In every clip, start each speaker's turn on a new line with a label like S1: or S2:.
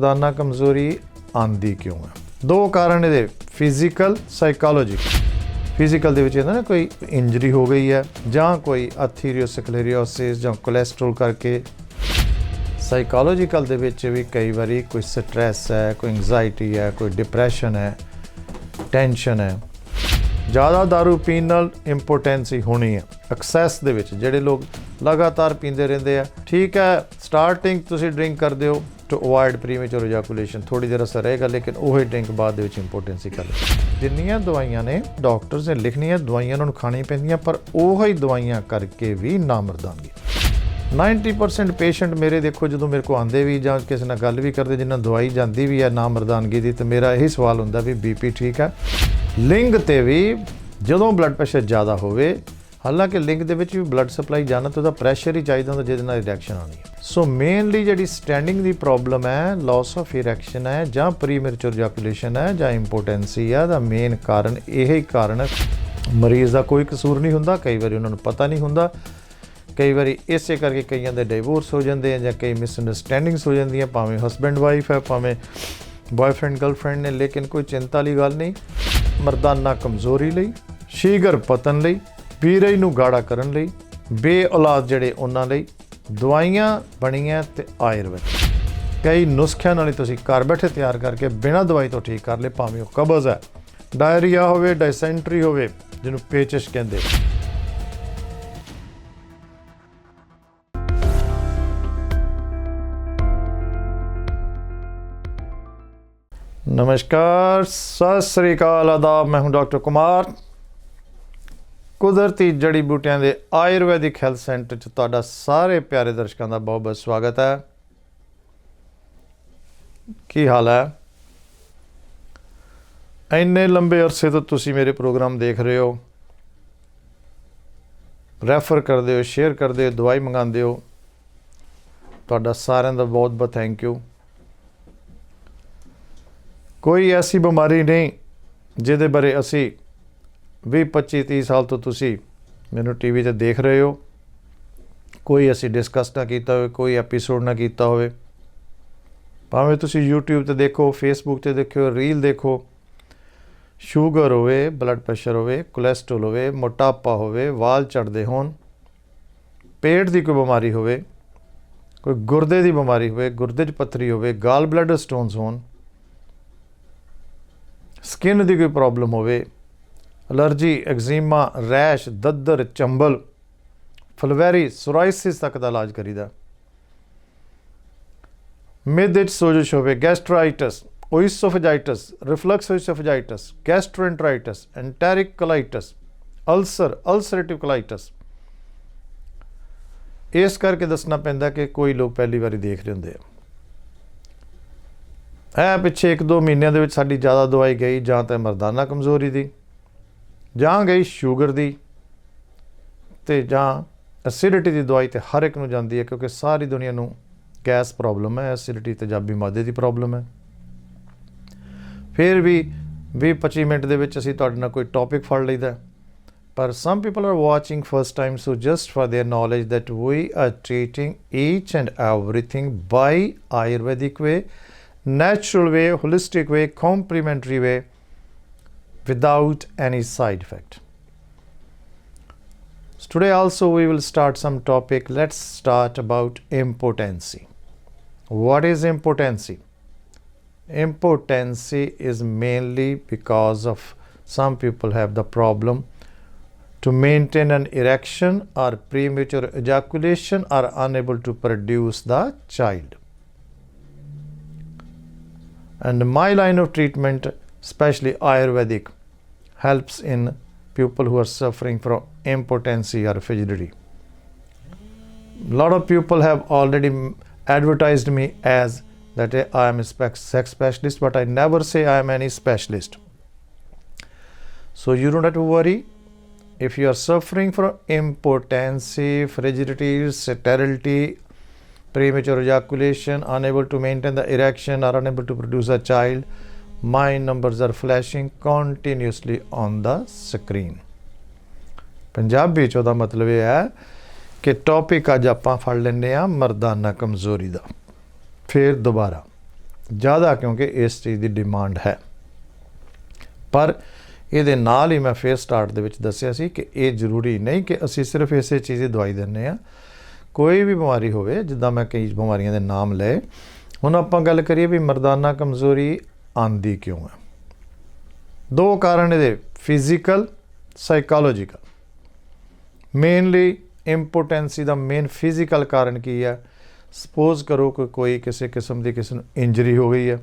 S1: ਮਰਦਾਨਾ ਕਮਜ਼ੋਰੀ ਆਂਦੀ ਕਿਉਂ ਹੈ? ਦੋ ਕਾਰਨ ਇਹਦੇ ਫਿਜ਼ੀਕਲ ਸਾਈਕੋਲੋਜੀਕਲ ਫਿਜ਼ੀਕਲ ਦੇ ਵਿੱਚ ਇਹਦਾ ਨਾ ਕੋਈ ਇੰਜਰੀ ਹੋ ਗਈ ਹੈ, ਜਾਂ ਕੋਈ ਅਥੀਰੀਓਸਕਲੇਰੀਓਸਿਸ ਜਾਂ ਕੋਲੇਸਟ੍ਰੋਲ ਕਰਕੇ। ਸਾਈਕੋਲੋਜੀਕਲ ਦੇ ਵਿੱਚ ਵੀ ਕਈ ਵਾਰੀ ਕੋਈ ਸਟ੍ਰੈਸ ਹੈ, ਕੋਈ ਐਂਜ਼ਾਇਟੀ ਹੈ, ਕੋਈ ਡਿਪਰੈਸ਼ਨ ਹੈ ਟੈਨਸ਼ਨ ਹੈ। ਜ਼ਿਆਦਾ दारू ਪੀਣ ਨਾਲ ਇੰਪੋਟੈਂਸੀ ਹੋਣੀ ਹੈ। ਐਕਸੈਸ ਦੇ ਵਿੱਚ ਜਿਹੜੇ ਲੋਕ ਲਗਾਤਾਰ ਪੀਂਦੇ ਰਹਿੰਦੇ ਆ। ਠੀਕ ਹੈ ਸਟਾਰਟਿੰਗ ਤੁਸੀਂ ਡਰਿੰਕ ਕਰਦੇ ਹੋ ਟੂ ਅਵੋਇਡ ਪ੍ਰੀਮੈਚੁਰ ਇਜੈਕੂਲੇਸ਼ਨ ਥੋੜੀ ਦੇਰ ਅਸਰ ਰਹੇਗਾ, ਲੇਕਿਨ ਉਹੀ ਡਰਿੰਕ ਬਾਅਦ ਦੇ ਵਿੱਚ ਇੰਪੋਟੈਂਸੀ ਕਰ ਜਿੰਨੀਆਂ ਦਵਾਈਆਂ ਨੇ ਡਾਕਟਰਸ ਨੇ ਲਿਖਣੀਆਂ, ਦਵਾਈਆਂ ਉਹਨਾਂ ਨੂੰ ਖਾਣੀਆਂ ਪੈਂਦੀਆਂ, ਪਰ ਉਹ ਹੀ ਦਵਾਈਆਂ ਕਰਕੇ ਵੀ ਨਾ ਮਰਦਾਂਗੇ 90% ਪੇਸ਼ੈਂਟ ਮੇਰੇ ਦੇਖੋ, ਜਦੋਂ ਮੇਰੇ ਕੋ ਆਂਦੇ ਵੀ ਜਾਂ ਕਿਸੇ ਨਾਲ ਗੱਲ ਵੀ ਕਰਦੇ, ਜਿਨ੍ਹਾਂ ਦਵਾਈ ਜਾਂਦੀ ਵੀ ਹੈ ਨਾ ਮਰਦਾਨਗੀ ਦੀ, ਤੇ ਮੇਰਾ ਇਹੀ ਸਵਾਲ ਹੁੰਦਾ ਵੀ ਬੀਪੀ ਠੀਕ ਹੈ? ਲਿੰਗ ਤੇ ਵੀ ਜਦੋਂ ਬਲੱਡ ਪ੍ਰੈਸ਼ਰ ਜ਼ਿਆਦਾ ਹੋਵੇ ਹਾਲਾਂਕਿ ਲਿੰਗ ਦੇ ਵਿੱਚ ਵੀ ਬਲੱਡ ਸਪਲਾਈ ਜਾਣਾ ਤਾਂ ਉਹਦਾ ਪ੍ਰੈਸ਼ਰ ਹੀ ਚਾਹੀਦਾ ਹੁੰਦਾ ਜਿਹਦੇ ਨਾਲ ਰਿਐਕਸ਼ਨ ਆਉਂਦੀ ਹੈ। ਸੋ ਮੇਨਲੀ ਜਿਹੜੀ ਸਟੈਂਡਿੰਗ ਦੀ ਪ੍ਰੋਬਲਮ ਹੈ ਲਾਸ ਆਫ ਇਰੈਕਸ਼ਨ ਹੈ ਜਾਂ ਪ੍ਰੀਮੈਚੁਰ ਜੈਕੂਲੇਸ਼ਨ ਹੈ ਜਾਂ ਇੰਪੋਟੈਂਸੀ ਹੈ ਦਾ ਮੇਨ ਕਾਰਨ ਇਹ ਹੀ ਕਾਰਨ ਹੈ ਮਰੀਜ਼ ਦਾ ਕੋਈ ਕਸੂਰ ਨਹੀਂ ਹੁੰਦਾ, ਕਈ ਵਾਰੀ ਉਹਨਾਂ ਨੂੰ ਪਤਾ ਨਹੀਂ ਹੁੰਦਾ। ਕਈ ਵਾਰੀ ਇਸੇ ਕਰਕੇ ਕਈਆਂ ਦੇ ਡਿਵੋਰਸ ਹੋ ਜਾਂਦੇ ਆ ਜਾਂ ਕਈ ਮਿਸਅੰਡਰਸਟੈਂਡਿੰਗਸ ਹੋ ਜਾਂਦੀਆਂ, ਭਾਵੇਂ ਹਸਬੈਂਡ ਵਾਈਫ ਹੈ, ਭਾਵੇਂ ਬॉयਫ੍ਰੈਂਡ ਗਰਲਫ੍ਰੈਂਡ ਨੇ, ਲੇਕਿਨ ਕੋਈ ਚਿੰਤਾ ਵਾਲੀ ਗੱਲ ਨਹੀਂ। ਮਰਦਾਨਾ ਕਮਜ਼ੋਰੀ ਲਈ ਸ਼ੀਗਰ ਪਤਨ ਲਈ ਬੀਰਜ ਨੂੰ ਗਾੜਾ ਕਰਨ ਲਈ ਬੇਔਲਾਦ ਜਿਹੜੇ ਉਹਨਾਂ ਲਈ ਦਵਾਈਆਂ ਬਣੀਆਂ ਤੇ ਆਯੁਰਵੇਦ। ਕਈ ਨੁਸਖਿਆਂ ਨਾਲ ਤੁਸੀਂ ਘਰ ਬੈਠੇ ਤਿਆਰ ਕਰਕੇ ਬਿਨਾਂ ਦਵਾਈ ਤੋਂ ਠੀਕ ਕਰ ਲੈ ਭਾਵੇਂ ਉਹ ਕਬਜ਼ ਹੈ। ਡਾਇਰੀਆ ਹੋਵੇ, ਡਾਇਸੈਂਟਰੀ ਹੋਵੇ, ਜਿਹਨੂੰ ਪੇਚਸ਼ ਕਹਿੰਦੇ। ਨਮਸਕਾਰ, ਸਤਿ ਸ੍ਰੀ ਅਕਾਲ, ਆਦਾਬ, ਮੈਂ ਹਾਂ ਡਾਕਟਰ ਕੁਮਾਰ। ਕੁਦਰਤੀ ਜੜੀ ਬੂਟਿਆਂ ਦੇ ਆਯੁਰਵੈਦਿਕ ਹੈਲਥ ਸੈਂਟਰ 'ਚ ਤੁਹਾਡਾ ਸਾਰੇ ਪਿਆਰੇ ਦਰਸ਼ਕਾਂ ਦਾ ਬਹੁਤ ਬਹੁਤ ਸਵਾਗਤ ਹੈ। ਕੀ ਹਾਲ ਹੈ? ਇੰਨੇ ਲੰਬੇ ਅਰਸੇ ਤੋਂ ਤੁਸੀਂ ਮੇਰੇ ਪ੍ਰੋਗਰਾਮ ਦੇਖ ਰਹੇ ਹੋ। ਰੈਫਰ ਕਰਦੇ ਹੋ, ਸ਼ੇਅਰ ਕਰਦੇ ਹੋ, ਦਵਾਈ ਮੰਗਾਉਂਦੇ ਹੋ। ਤੁਹਾਡਾ ਸਾਰਿਆਂ ਦਾ ਬਹੁਤ ਬਹੁਤ ਥੈਂਕ ਯੂ ਕੋਈ ਐਸੀ ਬਿਮਾਰੀ ਨਹੀਂ ਜਿਹਦੇ ਬਾਰੇ ਅਸੀਂ 20 25 30 ਸਾਲ ਤੋਂ ਤੁਸੀਂ ਮੈਨੂੰ ਟੀਵੀ ਤੇ ਦੇਖ ਰਹੇ ਹੋ। ਕੋਈ ਅਸੀਂ ਡਿਸਕਸ ਨਾ ਕੀਤਾ ਹੋਵੇ, ਕੋਈ ਐਪੀਸੋਡ ਨਾ ਕੀਤਾ ਹੋਵੇ। ਭਾਵੇਂ ਤੁਸੀਂ YouTube ਤੇ ਦੇਖੋ, Facebook ਤੇ ਦੇਖੋ ਰੀਲ ਦੇਖੋ ਸ਼ੂਗਰ ਹੋਵੇ ਬਲੱਡ ਪ੍ਰੈਸ਼ਰ ਹੋਵੇ ਕੋਲੇਸਟ੍ਰੋਲ ਹੋਵੇ, ਮੋਟਾਪਾ ਹੋਵੇ, ਵਾਲ ਝੜਦੇ ਹੋਣ, ਪੇਟ ਦੀ ਕੋਈ ਬਿਮਾਰੀ ਹੋਵੇ, ਕੋਈ ਗੁਰਦੇ ਦੀ ਬਿਮਾਰੀ ਹੋਵੇ, ਗੁਰਦੇ 'ਚ ਪੱਥਰੀ ਹੋਵੇ ਗਾਲ ਬਲੈਡਰ ਸਟੋਨਸ ਹੋਣ ਸਕਿਨ ਦੀ ਕੋਈ ਪ੍ਰੋਬਲਮ ਹੋਵੇ ਅਲਰਜੀ ਐਗਜ਼ੀਮਾ ਰੈਸ਼ ਦੱਦਰ ਚੰਬਲ, ਫਲਵੈਰੀ ਸੋਰਾਇਸਿਸ ਤੱਕ ਦਾ ਇਲਾਜ ਕਰੀਦਾ। ਮਿਹਦੇ 'ਚ ਸੋਜਸ਼ ਹੋਵੇ, ਗੈਸਟਰਾਈਟਸ, ਓਇਸੋਫੇਜਾਈਟਸ, ਰਿਫਲਕਸ ਓਇਸੋਫੇਜਾਈਟਸ, ਗੈਸਟ੍ਰੋਐਂਟਰਾਈਟਸ, ਐਂਟੈਰਿਕ ਕੋਲਾਈਟਸ, ਅਲਸਰ, ਅਲਸਰੇਟਿਵ ਕੋਲਾਈਟਸ। ਇਸ ਕਰਕੇ ਦੱਸਣਾ ਪੈਂਦਾ ਕਿ ਕੋਈ ਲੋਕ ਪਹਿਲੀ ਵਾਰੀ ਦੇਖ ਰਹੇ ਹੁੰਦੇ ਆ। ਇਹ ਪਿੱਛੇ 1-2 ਮਹੀਨਿਆਂ ਦੇ ਵਿੱਚ ਸਾਡੀ ਜ਼ਿਆਦਾ ਦਵਾਈ ਗਈ ਜਾਂ ਤਾਂ ਮਰਦਾਨਾ ਕਮਜ਼ੋਰੀ ਦੀ। ਜਾਂ ਗਈ ਸ਼ੂਗਰ ਦੀ ਤੇ ਜਾਂ ਐਸਿਡਿਟੀ ਦੀ ਦਵਾਈ ਤੇ ਹਰ ਇੱਕ ਨੂੰ ਜਾਂਦੀ ਹੈ ਕਿਉਂਕਿ ਸਾਰੀ ਦੁਨੀਆ ਨੂੰ ਗੈਸ ਪ੍ਰੋਬਲਮ ਹੈ ਐਸਿਡਿਟੀ ਤੇਜ਼ਾਬੀ ਮਾਦੇ ਦੀ ਪ੍ਰੋਬਲਮ ਹੈ ਫਿਰ ਵੀ 20-25 ਮਿੰਟ ਦੇ ਵਿੱਚ ਅਸੀਂ ਤੁਹਾਡੇ ਨਾਲ ਕੋਈ ਟੌਪਿਕ ਫੜ ਲਈਦਾ ਪਰ some people are watching first time so just for their knowledge that we are treating each and everything by Ayurvedic way natural way holistic way complementary way without any side effect. So today also we will start some topic. Let's start about impotency. What is impotency? Impotency is mainly because of some people have the problem to maintain an erection or premature ejaculation are unable to produce the child. And my line of treatment especially ayurvedic helps in people who are suffering from impotency or frigidity. A lot of people have already advertised me as that eh, i am a sex specialist but i never say i am any specialist. So you don't have to worry. If you are suffering from impotency, frigidity, sterility, premature ejaculation, unable to maintain the erection, or unable to produce a child, my numbers are flashing continuously on the screen. Punjabi ਚ ਉਹਦਾ ਮਤਲਬ ਇਹ ਹੈ ਕਿ topic ਅੱਜ ਆਪਾਂ ਫੜ ਲੈਂਦੇ ਆ ਮਰਦਾਨਾ ਕਮਜ਼ੋਰੀ ਦਾ। ਫਿਰ ਦੁਬਾਰਾ। ਜ਼ਿਆਦਾ ਕਿਉਂਕਿ ਇਸ ਚੀਜ਼ ਦੀ ਡਿਮਾਂਡ ਹੈ। ਪਰ ਇਹਦੇ ਨਾਲ ਹੀ ਮੈਂ ਫੇਰ ਸਟਾਰਟ ਦੇ ਵਿੱਚ ਦੱਸਿਆ ਸੀ ਕਿ ਇਹ ਜ਼ਰੂਰੀ ਨਹੀਂ ਕਿ ਅਸੀਂ ਸਿਰਫ ਇਸੇ ਚੀਜ਼ ਦੀ ਦਵਾਈ ਦਿੰਨੇ ਆ ਕੋਈ ਵੀ ਬਿਮਾਰੀ ਹੋਵੇ, ਜਿੱਦਾਂ ਮੈਂ ਕਈ ਬਿਮਾਰੀਆਂ ਦੇ ਨਾਮ ਲਏ। ਹੁਣ ਆਪਾਂ ਗੱਲ ਕਰੀਏ ਵੀ ਮਰਦਾਨਾ ਕਮਜ਼ੋਰੀ ਆਂਦੀ ਕਿਉਂ ਹੈ? ਦੋ ਕਾਰਨ ਇਹਦੇ ਫਿਜ਼ੀਕਲ ਸਾਈਕੋਲੋਜੀਕਲ ਮੇਨਲੀ ਇੰਪੋਟੈਂਸੀ ਦਾ ਮੇਨ ਫਿਜ਼ੀਕਲ ਕਾਰਨ ਕੀ ਹੈ? ਸਪੋਜ਼ ਕਰੋ ਕਿ ਕੋਈ ਕਿਸੇ ਕਿਸਮ ਦੀ ਕਿਸੇ ਨੂੰ ਇੰਜਰੀ ਹੋ ਗਈ ਹੈ।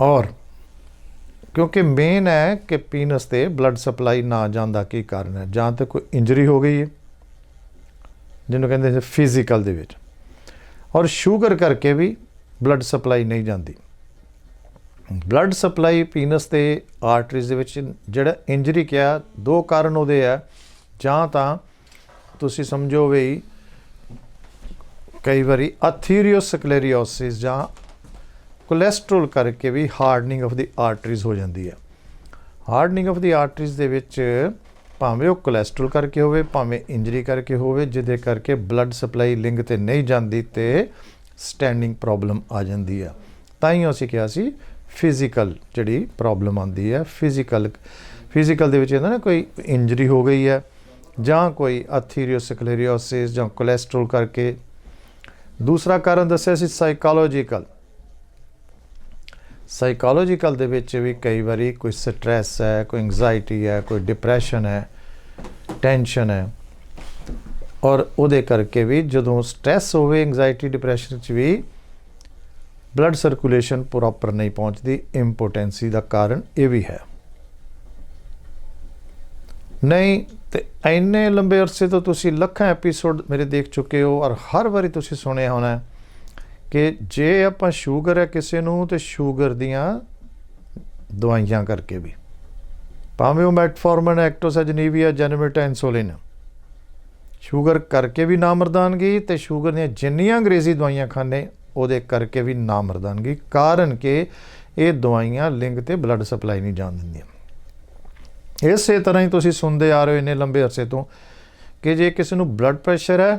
S1: ਔਰ ਕਿਉਂਕਿ ਮੇਨ ਹੈ ਕਿ ਪੀਨਸ ਤੇ ਬਲੱਡ ਸਪਲਾਈ ਨਾ ਜਾਂਦਾ ਕੀ ਕਾਰਨ ਹੈ? ਜਾਂ ਤਾਂ ਕੋਈ ਇੰਜਰੀ ਹੋ ਗਈ ਹੈ, ਜਿਹਨੂੰ ਕਹਿੰਦੇ ਨੇ ਫਿਜ਼ੀਕਲ ਦੇ ਵਿੱਚ। ਔਰ ਸ਼ੂਗਰ ਕਰਕੇ ਵੀ ਬਲੱਡ ਸਪਲਾਈ ਨਹੀਂ ਜਾਂਦੀ। ਬਲੱਡ ਸਪਲਾਈ ਪੀਨਸ ਤੇ ਆਰਟਰੀਜ਼ ਦੇ ਵਿੱਚ ਜਿਹੜਾ ਇੰਜਰੀ ਕਿਹਾ ਦੋ ਕਾਰਨ ਉਹਦੇ ਆ। ਜਾਂ ਤਾਂ ਤੁਸੀਂ ਸਮਝੋ ਵੀ ਕਈ ਵਾਰੀ ਅਥੀਰੀਓਸਕਲੇਰੀਓਸਿਸ ਜਾਂ ਕੋਲੇਸਟ੍ਰੋਲ ਕਰਕੇ ਵੀ ਹਾਰਡਨਿੰਗ ਆਫ ਦੀ ਆਰਟਰੀਜ਼ ਹੋ ਜਾਂਦੀ ਹੈ ਹਾਰਡਨਿੰਗ ਆਫ ਦੀ ਆਰਟਰੀਜ਼ ਦੇ ਵਿੱਚ ਭਾਵੇਂ ਉਹ ਕੋਲੇਸਟ੍ਰੋਲ ਕਰਕੇ ਹੋਵੇ, ਭਾਵੇਂ ਇੰਜਰੀ ਕਰਕੇ ਹੋਵੇ, ਜਿਹਦੇ ਕਰਕੇ ਬਲੱਡ ਸਪਲਾਈ ਲਿੰਗ ਤੇ ਨਹੀਂ ਜਾਂਦੀ ਤੇ ਸਟੈਂਡਿੰਗ ਪ੍ਰੋਬਲਮ ਆ ਜਾਂਦੀ ਹੈ ਤਾਂ ਹੀ ਅਸੀਂ ਕਿਹਾ ਸੀ ਫਿਜ਼ੀਕਲ ਜਿਹੜੀ ਪ੍ਰੋਬਲਮ ਆਉਂਦੀ ਹੈ ਫਿਜ਼ੀਕਲ ਫਿਜ਼ੀਕਲ ਦੇ ਵਿੱਚ ਇਹਦਾ ਨਾ ਕੋਈ ਇੰਜਰੀ ਹੋ ਗਈ ਹੈ ਜਾਂ ਕੋਈ ਅਥੀਰੀਓਸਕਲੇਰੀਓਸਿਸ ਜਾਂ ਕੋਲੇਸਟ੍ਰੋਲ ਕਰਕੇ। ਦੂਸਰਾ ਕਾਰਨ ਦੱਸਿਆ ਸੀ ਸਾਈਕੋਲੋਜੀਕਲ ਸਾਈਕੋਲੋਜੀਕਲ ਦੇ ਵਿੱਚ ਵੀ ਕਈ ਵਾਰੀ ਕੋਈ ਸਟ्रेस ਹੈ, ਕੋਈ ਐਂਜ਼ਾਇਟੀ ਹੈ, ਕੋਈ ਡਿਪਰੈਸ਼ਨ ਹੈ ਟੈਨਸ਼ਨ ਹੈ। ਔਰ ਉਹਦੇ ਕਰਕੇ ਵੀ ਜਦੋਂ ਸਟ्रेस ਹੋਵੇ ਐਂਜ਼ਾਇਟੀ ਡਿਪਰੈਸ਼ਨ ਚ ਵੀ ਬਲੱਡ ਸਰਕੂਲੇਸ਼ਨ ਪ੍ਰੋਪਰ ਨਹੀਂ ਪਹੁੰਚਦੀ ਇੰਪੋਟੈਂਸੀ ਦਾ ਕਾਰਨ ਇਹ ਵੀ ਹੈ। ਨਹੀਂ, ਤੇ ਇੰਨੇ ਲੰਬੇ ਅਰਸੇ ਤੋਂ ਤੁਸੀਂ ਲੱਖਾਂ ਐਪੀਸੋਡ ਮੇਰੇ ਦੇਖ ਚੁੱਕੇ ਹੋ ਔਰ ਹਰ ਵਾਰੀ ਤੁਸੀਂ ਸੁਣਿਆ ਹੋਣਾ ਕਿ ਜੇ ਆਪਾਂ ਸ਼ੂਗਰ ਹੈ ਕਿਸੇ ਨੂੰ, ਤੇ ਸ਼ੂਗਰ ਦੀਆਂ ਦਵਾਈਆਂ ਕਰਕੇ ਵੀ। ਭਾਵੇਂ ਉਹ ਮੈਟਫੋਰਮਨ ਐਕਟੋਸਜਨੀਵੀਆ ਜੈਨਮੇਟਾ ਇਨਸੂਲਿਨ ਸ਼ੂਗਰ ਕਰਕੇ ਵੀ ਨਾ ਮਰਦਾਨਗੀ ਤੇ ਸ਼ੂਗਰ ਦੀਆਂ ਜਿੰਨੀਆਂ ਅੰਗਰੇਜ਼ੀ ਦਵਾਈਆਂ ਖਾਣੇ ਉਹਦੇ ਕਰਕੇ ਵੀ ਨਾ ਮਰਦਾਨਗੀ ਕਾਰਨ ਕਿ ਇਹ ਦਵਾਈਆਂ ਲਿੰਗ ਤੇ ਬਲੱਡ ਸਪਲਾਈ ਨਹੀਂ ਜਾਣ ਦਿੰਦੀਆਂ। ਇਸੇ ਤਰ੍ਹਾਂ ਹੀ ਤੁਸੀਂ ਸੁਣਦੇ ਆ ਰਹੇ ਹੋ ਇੰਨੇ ਲੰਬੇ ਅਰਸੇ ਤੋਂ ਕਿ ਜੇ ਕਿਸੇ ਨੂੰ ਬਲੱਡ ਪ੍ਰੈਸ਼ਰ ਹੈ